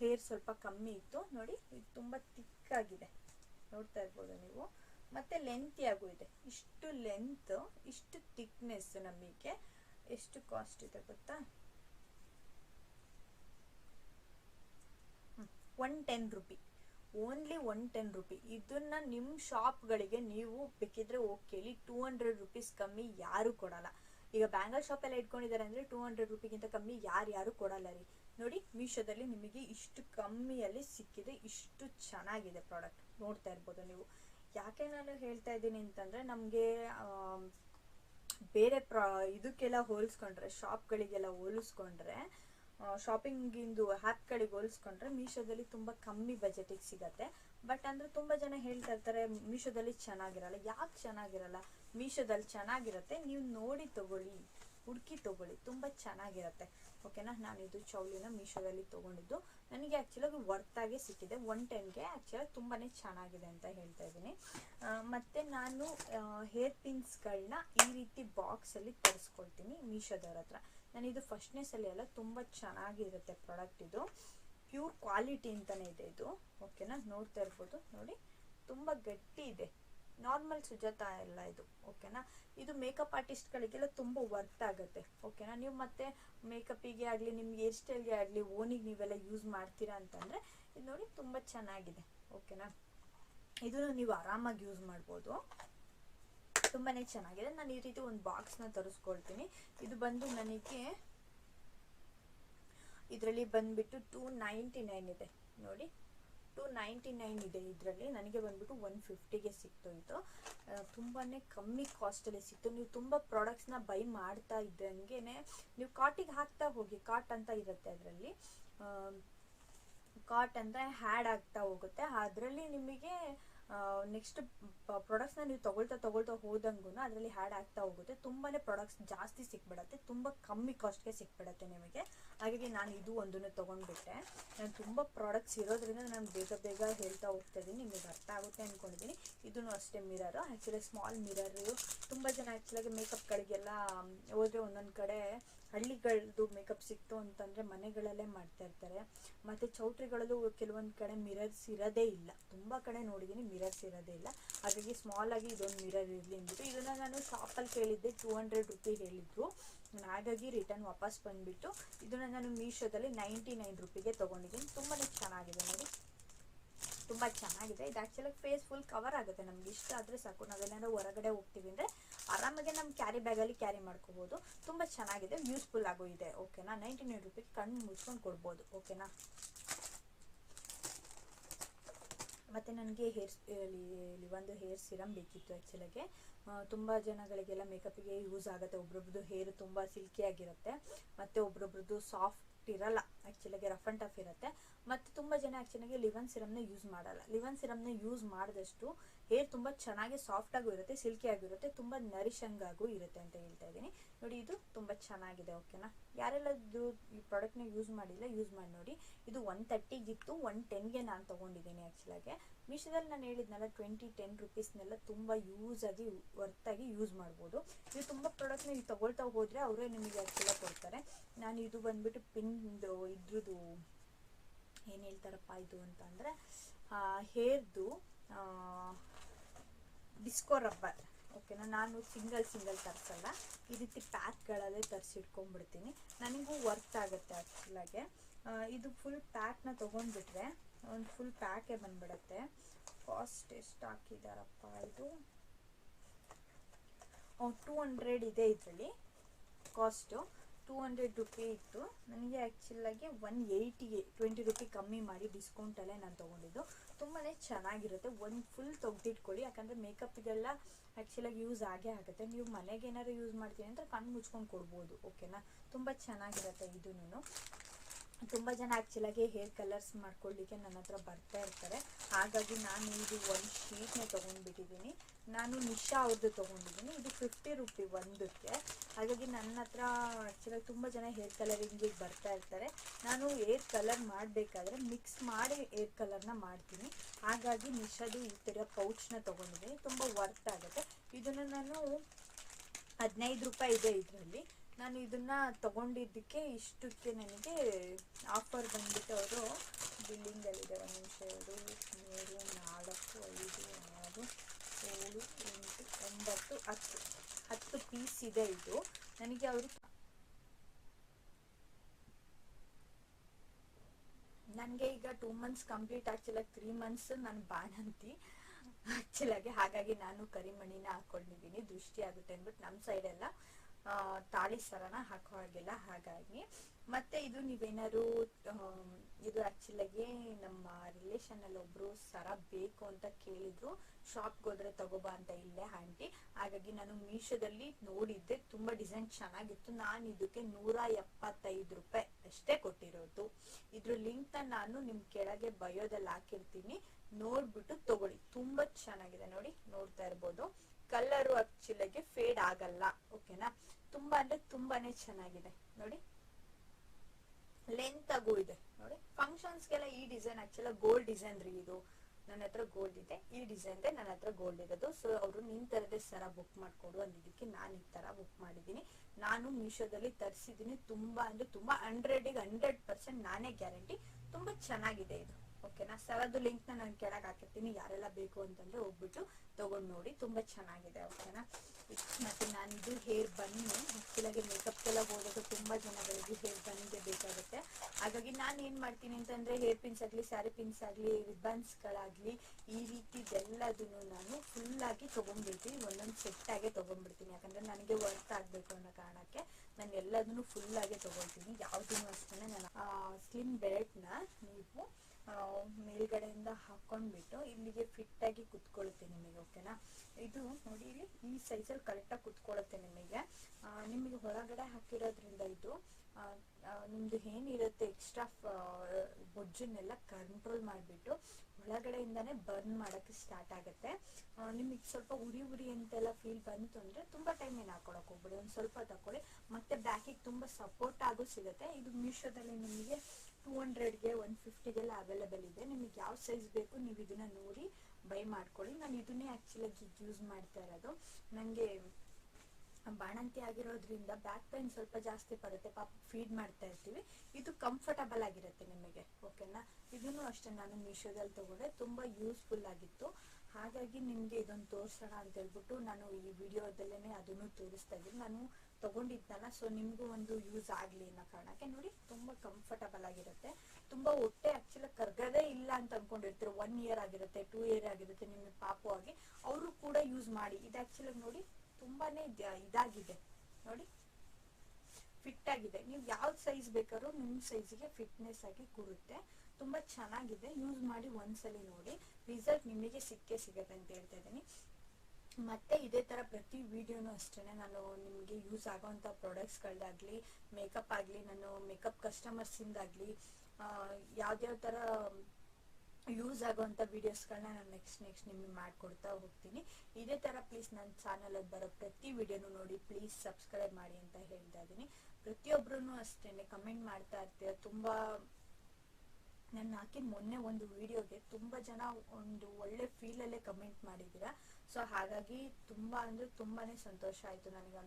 A: ಹೇರ್ ಸ್ವಲ್ಪ ಕಮ್ಮಿ ಇತ್ತು. ನೋಡಿ, ಇದು ತುಂಬ ತಿಕ್ಕಾಗಿದೆ ನೋಡ್ತಾ ಇರ್ಬೋದು ನೀವು. ಮತ್ತು ಲೆಂತಿಯಾಗೂ ಇದೆ. ಇಷ್ಟು ಲೆಂತ್ ಇಷ್ಟು ತಿಕ್ನೆಸ್ ನಮಗೆ ಎಷ್ಟು ಕಾಸ್ಟ್ ಇದೆ ಗೊತ್ತಾ? One ten rupee only one ten rupee ಇದನ್ನ ನಿಮ್ಮ ಶಾಪ್ಗಳಿಗೆ ನೀವು ಬೇಕಿದ್ರೆ ಹೋಗಿ ಕೇಳಿ ಟೂ ಹಂಡ್ರೆಡ್ ರುಪೀಸ್ ಕಮ್ಮಿ ಯಾರು ಕೊಡಲ್ಲ. ಈಗ ಬ್ಯಾಂಗಲ್ ಶಾಪ್ ಎಲ್ಲ ಇಟ್ಕೊಂಡಿದ್ದಾರೆ ಅಂದ್ರೆ ಟೂ ಹಂಡ್ರೆಡ್ ರುಪಿಗಿಂತ ಕಮ್ಮಿ ಯಾರು ಯಾರು ಕೊಡಲ್ಲ ರೀ. ನೋಡಿ ಮೀಶೋದಲ್ಲಿ ನಿಮಗೆ ಇಷ್ಟು ಕಮ್ಮಿಯಲ್ಲಿ ಸಿಕ್ಕಿದೆ, ಇಷ್ಟು ಚೆನ್ನಾಗಿದೆ ಪ್ರಾಡಕ್ಟ್ ನೋಡ್ತಾ ಇರ್ಬೋದು ನೀವು. ಯಾಕೆ ನಾನು ಹೇಳ್ತಾ ಇದ್ದೀನಿ ಅಂತಂದ್ರೆ ನಮಗೆ ಬೇರೆ ಪ್ರಾ, ಇದಕ್ಕೆಲ್ಲ ಹೋಲಿಸ್ಕೊಂಡ್ರೆ ಶಾಪ್ಗಳಿಗೆಲ್ಲ ಹೋಲಿಸ್ಕೊಂಡ್ರೆ ಶಾಪಿಂಗಿಂದು ಆ್ಯಪ್ಗಳಿಗೆ ಹೋಲಿಸ್ಕೊಂಡ್ರೆ ಮೀಶೋದಲ್ಲಿ ತುಂಬ ಕಮ್ಮಿ ಬಜೆಟಿಗೆ ಸಿಗತ್ತೆ. ಬಟ್ ಅಂದರೆ ತುಂಬ ಜನ ಹೇಳ್ತಾ ಇರ್ತಾರೆ ಮೀಶೋದಲ್ಲಿ ಚೆನ್ನಾಗಿರಲ್ಲ. ಯಾಕೆ ಚೆನ್ನಾಗಿರಲ್ಲ? ಮೀಶೋದಲ್ಲಿ ಚೆನ್ನಾಗಿರುತ್ತೆ. ನೀವು ನೋಡಿ ತಗೊಳ್ಳಿ. ಹುಡುಕಿ ತಗೊಳ್ಳಿ. ತುಂಬ ಚೆನ್ನಾಗಿರುತ್ತೆ. ಓಕೆನಾ? ನಾನು ಇದು ಚೌಲಿನ ಮೀಶೋದಲ್ಲಿ ತೊಗೊಂಡಿದ್ದು. ನನಗೆ ಆ್ಯಕ್ಚುಲಾಗಿ ವರ್ತಾಗೆ ಸಿಕ್ಕಿದೆ. ಒನ್ ಟೆನ್ಗೆ ಆ್ಯಕ್ಚುಲಾಗಿ ತುಂಬಾ ಚೆನ್ನಾಗಿದೆ ಅಂತ ಹೇಳ್ತಾ ಇದ್ದೀನಿ. ಮತ್ತು ನಾನು ಹೇರ್ ಪಿನ್ಸ್ಗಳನ್ನ ಈ ರೀತಿ ಬಾಕ್ಸಲ್ಲಿ ತರಿಸ್ಕೊಳ್ತೀನಿ ಮೀಶೋದವ್ರ ಹತ್ರ. ನಾನು ಇದು ಫಸ್ಟ್ನೇ ಸಲ ಅಲ್ಲ, ತುಂಬ ಚೆನ್ನಾಗಿರುತ್ತೆ ಪ್ರಾಡಕ್ಟ್ ಇದು. ಪ್ಯೂರ್ ಕ್ವಾಲಿಟಿ ಅಂತಲೇ ಇದೆ ಇದು. ಓಕೆನಾ? ನೋಡ್ತಾ ಇರ್ಬೋದು. ನೋಡಿ, ತುಂಬ ಗಟ್ಟಿ ಇದೆ. ನಾರ್ಮಲ್ ಸುಜಾತ ಎಲ್ಲ ಇದು, ಓಕೆನಾ? ಇದು ಮೇಕಪ್ ಆರ್ಟಿಸ್ಟ್ಗಳಿಗೆಲ್ಲ ತುಂಬ ವರ್ತ್ ಆಗುತ್ತೆ, ಓಕೆನಾ? ನೀವು ಮತ್ತೆ ಮೇಕಪ್ಪಿಗೆ ಆಗಲಿ, ನಿಮ್ಗೆ ಹೇರ್ ಸ್ಟೈಲ್ಗೆ ಆಗಲಿ ಓನಿಗೆ ನೀವೆಲ್ಲ ಯೂಸ್ ಮಾಡ್ತೀರಾ ಅಂತಂದರೆ, ಇದು ನೋಡಿ ತುಂಬ ಚೆನ್ನಾಗಿದೆ, ಓಕೆನಾ? ಇದನ್ನು ನೀವು ಆರಾಮಾಗಿ ಯೂಸ್ ಮಾಡ್ಬೋದು. ತುಂಬಾ ಚೆನ್ನಾಗಿದೆ. ನಾನು ಈ ರೀತಿ ಒಂದು ಬಾಕ್ಸ್ನ ತರಿಸ್ಕೊಳ್ತೀನಿ. ಇದು ಬಂದು ನನಗೆ ಇದರಲ್ಲಿ ಬಂದ್ಬಿಟ್ಟು ಟೂ ನೈಂಟಿ ನೈನ್ ಇದೆ, ನೋಡಿ. ಟು ನೈಂಟಿ ನೈನ್ ಇದೆ ಇದರಲ್ಲಿ. ನನಗೆ ಬಂದ್ಬಿಟ್ಟು ಒನ್ ಫಿಫ್ಟಿಗೆ ಸಿಕ್ತು ಇದು. ತುಂಬಾ ಕಮ್ಮಿ ಕಾಸ್ಟಲ್ಲಿ ಸಿಕ್ತು. ನೀವು ತುಂಬ ಪ್ರಾಡಕ್ಟ್ಸ್ನ ಬೈ ಮಾಡ್ತಾ ಇದ್ದಂಗೆ ನೀವು ಕಾರ್ಟಿಗೆ ಹಾಕ್ತಾ ಹೋಗಿ ಕಾರ್ಟ್ ಅಂತ ಇರುತ್ತೆ ಅದರಲ್ಲಿ. ಕಾರ್ಟ್ ಅಂದರೆ ಹ್ಯಾಡ್ ಆಗ್ತಾ ಹೋಗುತ್ತೆ. ಅದರಲ್ಲಿ ನಿಮಗೆ ನೆಕ್ಸ್ಟ್ ಪ್ರಾಡಕ್ಟ್ಸ್ನ ನೀವು ತೊಗೊಳ್ತಾ ತೊಗೊಳ್ತಾ ಹೋದಂಗೂ ಅದರಲ್ಲಿ ಹ್ಯಾಡ್ ಆಗ್ತಾ ಹೋಗುತ್ತೆ. ತುಂಬಾ ಪ್ರಾಡಕ್ಟ್ಸ್ ಜಾಸ್ತಿ ಸಿಕ್ಬಿಡತ್ತೆ. ತುಂಬ ಕಮ್ಮಿ ಕಾಸ್ಟ್ಗೆ ಸಿಕ್ಬಿಡತ್ತೆ ನಿಮಗೆ. ಹಾಗಾಗಿ ನಾನು ಇದು ಒಂದನ್ನು ತೊಗೊಂಡ್ಬಿಟ್ಟೆ ನಾನು ತುಂಬ ಪ್ರಾಡಕ್ಟ್ಸ್ ಇರೋದ್ರಿಂದ ನಾನು ಬೇಗ ಬೇಗ ಹೇಳ್ತಾ ಹೋಗ್ತಾ ಇದ್ದೀನಿ ನಿಮಗೆ ಅರ್ಥ ಆಗುತ್ತೆ ಅಂದ್ಕೊಂಡಿದ್ದೀನಿ ಇದೂ ಅಷ್ಟೇ ಮಿರರು ಆ್ಯಕ್ಚುಲಿ ಸ್ಮಾಲ್ ಮಿರರು ತುಂಬ ಜನ ಆ್ಯಕ್ಚುಲಾಗಿ ಮೇಕಪ್ಗಳಿಗೆಲ್ಲ ಹೋದರೆ ಒಂದೊಂದು ಕಡೆ ಹಳ್ಳಿಗಳದ್ದು ಮೇಕಪ್ ಸಿಕ್ತು ಅಂತಂದರೆ ಮನೆಗಳಲ್ಲೇ ಮಾಡ್ತಾ ಇರ್ತಾರೆ. ಮತ್ತು ಚೌಟ್ರಿಗಳಲ್ಲೂ ಕೆಲವೊಂದು ಕಡೆ ಮಿರರ್ಸ್ ಇರೋದೇ ಇಲ್ಲ. ತುಂಬ ಕಡೆ ನೋಡಿದ್ದೀನಿ ಮಿರರ್ಸ್ ಇರೋದೇ ಇಲ್ಲ. ಹಾಗಾಗಿ ಸ್ಮಾಲ್ ಆಗಿ ಇದೊಂದು ಮಿರರ್ ಇರಲಿ ಅಂದ್ಬಿಟ್ಟು ಇದನ್ನು ನಾನು ಶಾಪಲ್ಲಿ ಕೇಳಿದ್ದೆ ಟೂ ಹಂಡ್ರೆಡ್ ರುಪಿ ಹೇಳಿದ್ರು. ಹಾಗಾಗಿ ರಿಟರ್ನ್ ವಾಪಸ್ ಬಂದುಬಿಟ್ಟು ಇದನ್ನು ನಾನು ಮೀಶೋದಲ್ಲಿ ನೈಂಟಿ ನೈನ್ ರುಪಿಗೆ ತೊಗೊಂಡಿದ್ದೀನಿ ತುಂಬಾ ಚೆನ್ನಾಗಿದೆ ನೋಡಿ. ತುಂಬ ಚೆನ್ನಾಗಿದೆ. ಇದು ಆ್ಯಕ್ಚುಲಾಗಿ ಫೇಸ್ ಫುಲ್ ಕವರ್ ಆಗುತ್ತೆ. ನಮ್ಗೆ ಇಷ್ಟ ಆದರೆ ಸಾಕು. ನಾವೇನಾದ್ರೂ ಹೊರಗಡೆ ಹೋಗ್ತೀವಿ ಅಂದರೆ ಆರಾಮಾಗಿ ನಮ್ಮ ಕ್ಯಾರಿ ಬ್ಯಾಗಲ್ಲಿ ಕ್ಯಾರಿ ಮಾಡ್ಕೋಬೋದು. ತುಂಬ ಚೆನ್ನಾಗಿದೆ ಯೂಸ್ಫುಲ್ ಆಗೋ ಇದೆ ಓಕೆನಾ ನೈಂಟಿ ನೈನ್ ರುಪೀಸ್ ಕಣ್ಣು ಮುಚ್ಕೊಂಡು ಕೊಡ್ಬೋದು ಓಕೆನಾ ಮತ್ತು ನನಗೆ ಹೇರ್ ಇಲ್ಲಿ ಒಂದು ಹೇರ್ ಸಿರಮ್ ಬೇಕಿತ್ತು ಆ್ಯಕ್ಚುಲಾಗೆ ತುಂಬ ಜನಗಳಿಗೆಲ್ಲ ಮೇಕಪ್ಗೆ ಯೂಸ್ ಆಗುತ್ತೆ, ಒಬ್ರೊಬ್ರದ್ದು ಹೇರ್ ತುಂಬ ಸಿಲ್ಕಿ ಆಗಿರುತ್ತೆ, ಮತ್ತು ಒಬ್ರೊಬ್ರದ್ದು ಸಾಫ್ಟ್ ಇರಲ್ಲ ಆ್ಯಕ್ಚುಲಾಗಿ ರಫ್ ಆ್ಯಂಡ್ ಟಫ್ ಇರುತ್ತೆ. ಮತ್ತು ತುಂಬ ಜನ ಆ್ಯಕ್ಚುಲಾಗಿ ಲಿವನ್ ಸಿರಮ್ನ ಯೂಸ್ ಮಾಡಲ್ಲ. ಲಿವನ್ ಸಿರಮ್ನ ಯೂಸ್ ಮಾಡಿದಷ್ಟು ಹೇರ್ ತುಂಬ ಚೆನ್ನಾಗಿ ಸಾಫ್ಟ್ ಸಾಫ್ಟಾಗೂ ಇರುತ್ತೆ ಸಿಲ್ಕಿ ಆಗಿರುತ್ತೆ ತುಂಬ ನರಿಶಂಗಾಗೂ ಇರುತ್ತೆ ಅಂತ ಹೇಳ್ತಾ ಇದ್ದೀನಿ. ನೋಡಿ, ಇದು ತುಂಬ ಚೆನ್ನಾಗಿದೆ ಓಕೆನಾ ಯಾರೆಲ್ಲ ಇದು ಈ ಪ್ರಾಡಕ್ಟ್ನ ಯೂಸ್ ಮಾಡಿಲ್ಲ ಯೂಸ್ ಮಾಡಿ ನೋಡಿ. ಇದು ಒನ್ ತರ್ಟಿಗಿತ್ತು ಒನ್ ಟೆನ್ಗೆ ನಾನು ತೊಗೊಂಡಿದ್ದೀನಿ ಆ್ಯಕ್ಚುಲಾಗೆ ಮೀಶೋದಲ್ಲಿ ನಾನು ಹೇಳಿದ್ನಲ್ಲ ಟ್ವೆಂಟಿ ಟೆನ್ ರುಪೀಸ್ನೆಲ್ಲ ತುಂಬ ಯೂಸಾಗಿ ವರ್ತಾಗಿ ಯೂಸ್ ಮಾಡ್ಬೋದು. ನೀವು ತುಂಬ ಪ್ರಾಡಕ್ಟ್ನ ನೀವು ತೊಗೊಳ್ತಾ ಹೋದರೆ ಅವರೇ ನಿಮಗೆ ಆ್ಯಕ್ಚುಲ ಕೊಡ್ತಾರೆ. ನಾನು ಇದು ಬಂದ್ಬಿಟ್ಟು ಪಿನ್ದು ಇದ್ರದ್ದು ಏನು ಹೇಳ್ತಾರಪ್ಪ ಇದು ಅಂತ ಅಂದರೆ ಹೇರ್ದು ಡಿಸ್ಕೋ ರಬ್ಬರ್ ಓಕೆನಾ ನಾನು ಸಿಂಗಲ್ ಸಿಂಗಲ್ ತರಿಸಲ್ಲ. ಈ ರೀತಿ ಪ್ಯಾಕ್ಗಳಲ್ಲೇ ತರಿಸಿಟ್ಕೊಂಡ್ಬಿಡ್ತೀನಿ ನನಗೂ ವರ್ತ್ ಆಗುತ್ತೆ ಆ್ಯಕ್ಚುಲಾಗೆ ಇದು ಫುಲ್ ಪ್ಯಾಕ್ನ ತೊಗೊಂಡ್ಬಿಟ್ರೆ, ಒಂದು ಫುಲ್ ಪ್ಯಾಕೇ ಬಂದ್ಬಿಡುತ್ತೆ. ಕಾಸ್ಟ್ ಎಷ್ಟು ಹಾಕಿದಾರಪ್ಪ ಇದು? ಟೂ ಹಂಡ್ರೆಡ್ ಇದೆ ಇದರಲ್ಲಿ ಕಾಸ್ಟು ಟೂ ಹಂಡ್ರೆಡ್ ರುಪಿ ಇತ್ತು. ನನಗೆ ಆ್ಯಕ್ಚುಲಾಗಿ ಒನ್ ಏಯ್ಟಿಗೆ ಟ್ವೆಂಟಿ ರುಪಿ ಕಮ್ಮಿ ಮಾಡಿ ಡಿಸ್ಕೌಂಟಲ್ಲೇ ನಾನು ತೊಗೊಂಡಿದ್ದು. ತುಂಬಾ ಚೆನ್ನಾಗಿರುತ್ತೆ. ಒಂದು ಫುಲ್ ತೆಗೆದಿಟ್ಕೊಳ್ಳಿ. ಯಾಕಂದರೆ ಮೇಕಪ್ಪಿಗೆಲ್ಲ ಆ್ಯಕ್ಚುಲಾಗಿ ಯೂಸ್ ಆಗೇ ಆಗುತ್ತೆ. ನೀವು ಮನೆಗೆ ಏನಾದ್ರು ಯೂಸ್ ಮಾಡ್ತೀನಿ ಅಂದರೆ ಕಣ್ಣು ಮುಚ್ಕೊಂಡು ಕೊಡ್ಬೋದು. ಓಕೆನಾ ತುಂಬ ಚೆನ್ನಾಗಿರುತ್ತೆ ಇದೂ ತುಂಬ ಜನ ಆ್ಯಕ್ಚುಲಾಗಿ ಹೇರ್ ಕಲರ್ಸ್ ಮಾಡ್ಕೊಳ್ಳಿಕ್ಕೆ ನನ್ನ ಹತ್ರ ಬರ್ತಾ ಇರ್ತಾರೆ. ಹಾಗಾಗಿ ನಾನು ಇದು ಒಂದು ಶೀಟ್ನ ತೊಗೊಂಡ್ಬಿಟ್ಟಿದ್ದೀನಿ. ನಾನು ನಿಶಾ ಅವ್ರದ್ದು ತೊಗೊಂಡಿದ್ದೀನಿ. ಇದು ಫಿಫ್ಟಿ ರುಪಿ ಒಂದಕ್ಕೆ. ಹಾಗಾಗಿ ನನ್ನ ಹತ್ರ ಆ್ಯಕ್ಚುಲಾಗಿ ತುಂಬ ಜನ ಹೇರ್ ಕಲರಿಂಗಿಗೆ ಬರ್ತಾ ಇರ್ತಾರೆ. ನಾನು ಹೇರ್ ಕಲರ್ ಮಾಡಬೇಕಾದ್ರೆ ಮಿಕ್ಸ್ ಮಾಡಿ ಹೇರ್ ಕಲರ್ನ ಮಾಡ್ತೀನಿ. ಹಾಗಾಗಿ ನಿಶಾದು ಈ ಥರ ಪೌಚ್ನ ತೊಗೊಂಡಿದ್ದೀನಿ. ತುಂಬ ವರ್ತ್ ಆಗುತ್ತೆ. ಇದನ್ನು ನಾನು ಹದಿನೈದು ರೂಪಾಯಿ ಇದೆ ಇದರಲ್ಲಿ. ನಾನು ಇದನ್ನು ತಗೊಂಡಿದ್ದಕ್ಕೆ ಇಷ್ಟಕ್ಕೆ ನನಗೆ ಆಫರ್ ಬಂದ್ಬಿಟ್ಟು ಅವರು ಬಿಲ್ಲಿಂಗಲ್ಲಿದೆ ಒಂದು ನಿಮಿಷ ಎರಡು ಮೂರು ನಾಲ್ಕು ಐದು ಆರು ಏಳು ಎಂಟು ಒಂಬತ್ತು ಹತ್ತು. ಹತ್ತು ಪೀಸ್ ಇದೆ ಇದು. ನನಗೆ ಅವರು ನನಗೆ ಈಗ two months complete actually three months ನಾನು ಬಾಣಂತಿ. ಆಕ್ಚುಲಾಗಿ ಹಾಗಾಗಿ ನಾನು ಕರಿಮಣಿನ ಹಾಕೊಂಡಿದ್ದೀನಿ. ದೃಷ್ಟಿ ಆಗುತ್ತೆ ಅಂದ್ಬಿಟ್ಟು ನಮ್ಮ ಸೈಡ್ ಎಲ್ಲ. ಆ, ತಾಳಿ ಸರನ ಹಾಕೋ ಹಾಗಿಲ್ಲ ಹಾಗಾಗಿ. ಮತ್ತೆ ಇದು ನೀವೇನಾದ್ರು ಇದು ಆಕ್ಚುಲಾಗಿ ನಮ್ಮ ರಿಲೇಷನ್ ಅಲ್ಲಿ ಒಬ್ರು ಸರ ಬೇಕು ಅಂತ ಕೇಳಿದ್ರು ಶಾಪ್ಗೆ ಹೋದ್ರೆ ತಗೋಬಾ ಅಂತ ಇಲ್ಲೇ ಆಂಟಿ. ಹಾಗಾಗಿ ನಾನು ಮೀಶೋದಲ್ಲಿ ನೋಡಿದ್ದೆ, ತುಂಬಾ ಡಿಸೈನ್ ಚೆನ್ನಾಗಿತ್ತು. ನಾನು ಇದಕ್ಕೆ ನೂರ ಎಪ್ಪತ್ತೈದು ರೂಪಾಯಿ ಅಷ್ಟೇ ಕೊಟ್ಟಿರೋದು. ಇದ್ರ ಲಿಂಕ್ ನಾನು ನಿಮ್ ಕೆಳಗೆ ಬಯೋದಲ್ಲಿ ಹಾಕಿರ್ತೀನಿ. ನೋಡ್ಬಿಟ್ಟು ತಗೊಳ್ಳಿ. ತುಂಬಾ ಚೆನ್ನಾಗಿದೆ ನೋಡಿ, ನೋಡ್ತಾ ಇರ್ಬೋದು. ಕಲರು ಆಕ್ಚುಲಾಗಿ ಫೇಡ್ ಆಗಲ್ಲ ಓಕೆನಾ ತುಂಬಾ ಅಂದ್ರೆ ತುಂಬಾನೇ ಚೆನ್ನಾಗಿದೆ, ನೋಡಿ. ಲೆಂತ್ ಆಗು ಇದೆ, ನೋಡಿ. ಫಂಕ್ಷನ್ಸ್ಗೆಲ್ಲ ಈ ಡಿಸೈನ್ ಆಕ್ಚುಲಿ ಗೋಲ್ಡ್ ಡಿಸೈನ್ ರೀ ಇದು. ನನ್ನ ಹತ್ರ ಗೋಲ್ಡ್ ಇದೆ, ಈ ಡಿಸೈನ್ ನನ್ನ ಹತ್ರ ಗೋಲ್ಡ್ ಇರೋದು. ಸೊ ಅವರು ನಿನ್ ತರದೇ ಸರ ಬುಕ್ ಮಾಡ್ಕೊಡು ಅಂದಿದ್ದಕ್ಕೆ ನಾನು ಈ ತರ ಬುಕ್ ಮಾಡಿದ್ದೀನಿ. ನಾನು ಮೀಶೋದಲ್ಲಿ ತರಿಸಿದ್ದೀನಿ, ತುಂಬಾ ಅಂದ್ರೆ ತುಂಬಾ ಹಂಡ್ರೆಡ್ ಹಂಡ್ರೆಡ್ ಪರ್ಸೆಂಟ್ ನಾನೇ ಗ್ಯಾರಂಟಿ ತುಂಬಾ ಚೆನ್ನಾಗಿದೆ ಇದು. ಓಕೆನಾ ಸರದು ಲಿಂಕ್ ನಾನು ಕೆಳಗೆ ಹಾಕಿರ್ತೀನಿ, ಯಾರೆಲ್ಲ ಬೇಕು ಅಂತಂದ್ರೆ ಹೋಗ್ಬಿಟ್ಟು ತಗೊಂಡ್ ನೋಡಿ, ತುಂಬಾ ಚೆನ್ನಾಗಿದೆ ಓಕೆನಾ ಮತ್ತೆ ನಾನು ಇದು ಹೇರ್ ಬನ್ನಿ ಮೇಕಪ್ ಮೇಕಪ್ಗೆಲ್ಲ ಹೋದಾಗ ತುಂಬಾ ಜನಗಳಿಗೆ ಹೇರ್ ಬನ್ನಿಗೆ ಬೇಕಾಗುತ್ತೆ. ಹಾಗಾಗಿ ನಾನು ಏನ್ ಮಾಡ್ತೀನಿ ಅಂತಂದ್ರೆ ಹೇರ್ ಪಿನ್ಸ್ ಆಗ್ಲಿ ಸ್ಯಾರಿ ಪಿನ್ಸ್ ಆಗ್ಲಿ ರಿಬನ್ಸ್ ಗಳಾಗ್ಲಿ, ಈ ರೀತಿ ಎಲ್ಲದನ್ನು ನಾನು ಫುಲ್ ಆಗಿ ತಗೊಂಡ್ಬಿಡ್ತೀನಿ ಒಂದೊಂದು ಸೆಟ್ ಆಗಿ ತಗೊಂಡ್ಬಿಡ್ತೀನಿ. ಯಾಕಂದ್ರೆ ನನಗೆ ವರ್ತ್ ಆಗ್ಬೇಕು ಅನ್ನೋ ಕಾರಣಕ್ಕೆ ನಾನು ಎಲ್ಲದನ್ನು ಫುಲ್ ಆಗಿ ತಗೊಳ್ತೀನಿ. ಯಾವ್ದನ್ನು ಅಷ್ಟೇ ನಾನು ಸ್ಲಿಮ್ ಬೆಲ್ಟ್ನ ನೀವು ಮೇಲ್ಗಡೆಯಿಂದ ಹಾಕೊಂಡ್ಬಿಟ್ಟು ಇಲ್ಲಿಗೆ ಫಿಟ್ ಆಗಿ ಕುತ್ಕೊಳ್ಳುತ್ತೆ ನಿಮಗೆ ಓಕೆನಾ ಇದು ನೋಡಿ ಇಲ್ಲಿ ಈ ಸೈಜಲ್ಲಿ ಕರೆಕ್ಟಾಗಿ ಕುತ್ಕೊಳ್ಳುತ್ತೆ ನಿಮಗೆ. ನಿಮಗೆ ಹೊರಗಡೆ ಹಾಕಿರೋದ್ರಿಂದ ಇದು ನಿಮ್ದು ಏನಿರುತ್ತೆ ಎಕ್ಸ್ಟ್ರಾ ಬೊಜ್ಜನ್ನೆಲ್ಲ ಕಂಟ್ರೋಲ್ ಮಾಡಿಬಿಟ್ಟು ಒಳಗಡೆಯಿಂದಾನೇ ಬರ್ನ್ ಮಾಡೋಕ್ಕೆ ಸ್ಟಾರ್ಟ್ ಆಗುತ್ತೆ. ನಿಮಗೆ ಸ್ವಲ್ಪ ಉರಿ ಉರಿ ಅಂತೆಲ್ಲ ಫೀಲ್ ಬಂತು ಅಂದರೆ ತುಂಬ ಟೈಮ್ ಏನು ಹಾಕೊಳಕ್ ಹೋಗ್ಬೇಡಿ, ಒಂದು ಸ್ವಲ್ಪ ತಗೊಳ್ಳಿ ಮತ್ತೆ ಬ್ಯಾಕಿಗೆ ತುಂಬ ಸಪೋರ್ಟ್ ಆಗೋ ಸಿಗುತ್ತೆ. ಇದು ಮೀಶೋದಲ್ಲಿ ನಿಮಗೆ ಟೂ ಹಂಡ್ರೆಡ್ಗೆ ಒನ್ ಫಿಫ್ಟಿಗೆಲ್ಲ ಅವೈಲೇಬಲ್ ಇದೆ. ನಿಮಗೆ ಯಾವ ಸೈಜ್ ಬೇಕು ನೀವು ಇದನ್ನ ನೋಡಿ ಬೈ ಮಾಡ್ಕೊಳ್ಳಿ. ನಾನು ಇದನ್ನೇ ಆ್ಯಕ್ಚುಲಾಗಿ ಯೂಸ್ ಮಾಡ್ತಾ ಇರೋದು. ನನಗೆ ಬಾಣಂತಿ ಆಗಿರೋದ್ರಿಂದ ಬ್ಯಾಕ್ ಪೈನ್ ಸ್ವಲ್ಪ ಜಾಸ್ತಿ ಬರುತ್ತೆ. ಪಾಪ ಫೀಡ್ ಮಾಡ್ತಾ ಇರ್ತೀವಿ. ಇದು ಕಂಫರ್ಟಬಲ್ ಆಗಿರುತ್ತೆ ನಿಮಗೆ ಓಕೆನಾ ಇದನ್ನು ಅಷ್ಟೇ ನಾನು ಮೀಶೋದಲ್ಲಿ ತಗೊಂಡೆ. ತುಂಬ ಯೂಸ್ಫುಲ್ ಆಗಿತ್ತು. ಹಾಗಾಗಿ ನಿಮಗೆ ಇದೊಂದು ತೋರಿಸೋಣ ಅಂತ ಹೇಳ್ಬಿಟ್ಟು ನಾನು ಈ ವಿಡಿಯೋದಲ್ಲೇ ಅದನ್ನು ತೋರಿಸ್ತಾ ಇದ್ದೀನಿ. ನಾನು ತಗೊಂಡಿದ್ನಲ್ಲ ಸೊ ನಿಮಗೂ ಒಂದು ಯೂಸ್ ಆಗಲಿ ಅನ್ನೋ ಕಾರಣಕ್ಕೆ ನೋಡಿ ತುಂಬಾ ಕಂಫರ್ಟಬಲ್ ಆಗಿರುತ್ತೆ. ತುಂಬಾ ಹೊಟ್ಟೆ ಆ್ಯಕ್ಚುಲಾಗಿ ಕರ್ಗದೇ ಇಲ್ಲ ಅಂತ ಅನ್ಕೊಂಡಿರ್ತೀರ ಒನ್ ಇಯರ್ ಆಗಿರುತ್ತೆ ಟೂ ಇಯರ್ ಆಗಿರುತ್ತೆ ನಿಮಗೆ ಪಾಪು ಆಗಿ, ಅವರು ಕೂಡ ಯೂಸ್ ಮಾಡಿ. ಇದು ಆ್ಯಕ್ಚುಲಿ ನೋಡಿ ತುಂಬಾನೇ ಇದ- ಇದಾಗಿದೆ. ನೋಡಿ ಫಿಟ್ ಆಗಿದೆ. ನೀವು ಯಾವ ಸೈಜ್ ಬೇಕಾದ್ರೂ ನಿಮ್ಮ ಸೈಜ್ಗೆ ಫಿಟ್ನೆಸ್ ಆಗಿ ಕೂರುತ್ತೆ. ತುಂಬಾ ಚೆನ್ನಾಗಿದೆ. ಯೂಸ್ ಮಾಡಿ ಒಂದ್ಸಲಿ ನೋಡಿ. ರಿಸಲ್ಟ್ ನಿಮಗೆ ಸಿಕ್ಕೇ ಸಿಗತ್ತೆ ಅಂತ ಹೇಳ್ತಾ ಇದ್ದೀನಿ. ಮತ್ತೆ ಇದೇ ತರ ಪ್ರತಿ ವಿಡಿಯೋನು ಅಷ್ಟೇನೆ ನಾನು ನಿಮಗೆ ಯೂಸ್ ಆಗೋಂಥ ಪ್ರಾಡಕ್ಟ್ಸ್ಗಳಾಗ್ಲಿ ಮೇಕಪ್ ಆಗಲಿ, ನಾನು ಮೇಕಪ್ ಕಸ್ಟಮರ್ಸ್ ಇಂದಾಗ್ಲಿ ಯಾವ್ದ್ಯಾವ ತರ ಯೂಸ್ ಆಗುವಂತ ವಿಡಿಯೋಸ್ಗಳನ್ನ ನಾನು ನೆಕ್ಸ್ಟ್ ನೆಕ್ಸ್ಟ್ ನಿಮಗೆ ಮಾಡ್ಕೊಡ್ತಾ ಹೋಗ್ತೀನಿ. ಇದೇ ತರ ಪ್ಲೀಸ್ ನನ್ನ ಚಾನಲ್ ಬರೋ ಪ್ರತಿ ವಿಡಿಯೋನು ನೋಡಿ ಪ್ಲೀಸ್ ಸಬ್ಸ್ಕ್ರೈಬ್ ಮಾಡಿ ಅಂತ ಹೇಳ್ತಾ ಇದ್ದೀನಿ. ಪ್ರತಿಯೊಬ್ರು ಅಷ್ಟೇನೆ ಕಮೆಂಟ್ ಮಾಡ್ತಾ ಇರ್ತೀರ. ತುಂಬಾ ನಾನು ಹಾಕಿದ ಮೊನ್ನೆ ಒಂದು ವಿಡಿಯೋಗೆ ತುಂಬಾ ಜನ ಒಂದು ಒಳ್ಳೆ ಫೀಲ್ ಅಲ್ಲೇ ಕಮೆಂಟ್ ಮಾಡಿದ್ದೀರಾ ಸೊ ಹಾಗಾಗಿ ತುಂಬಾ ಅಂದ್ರೆ ತುಂಬಾನೇ ಸಂತೋಷ ಆಯ್ತು ನನಗೆ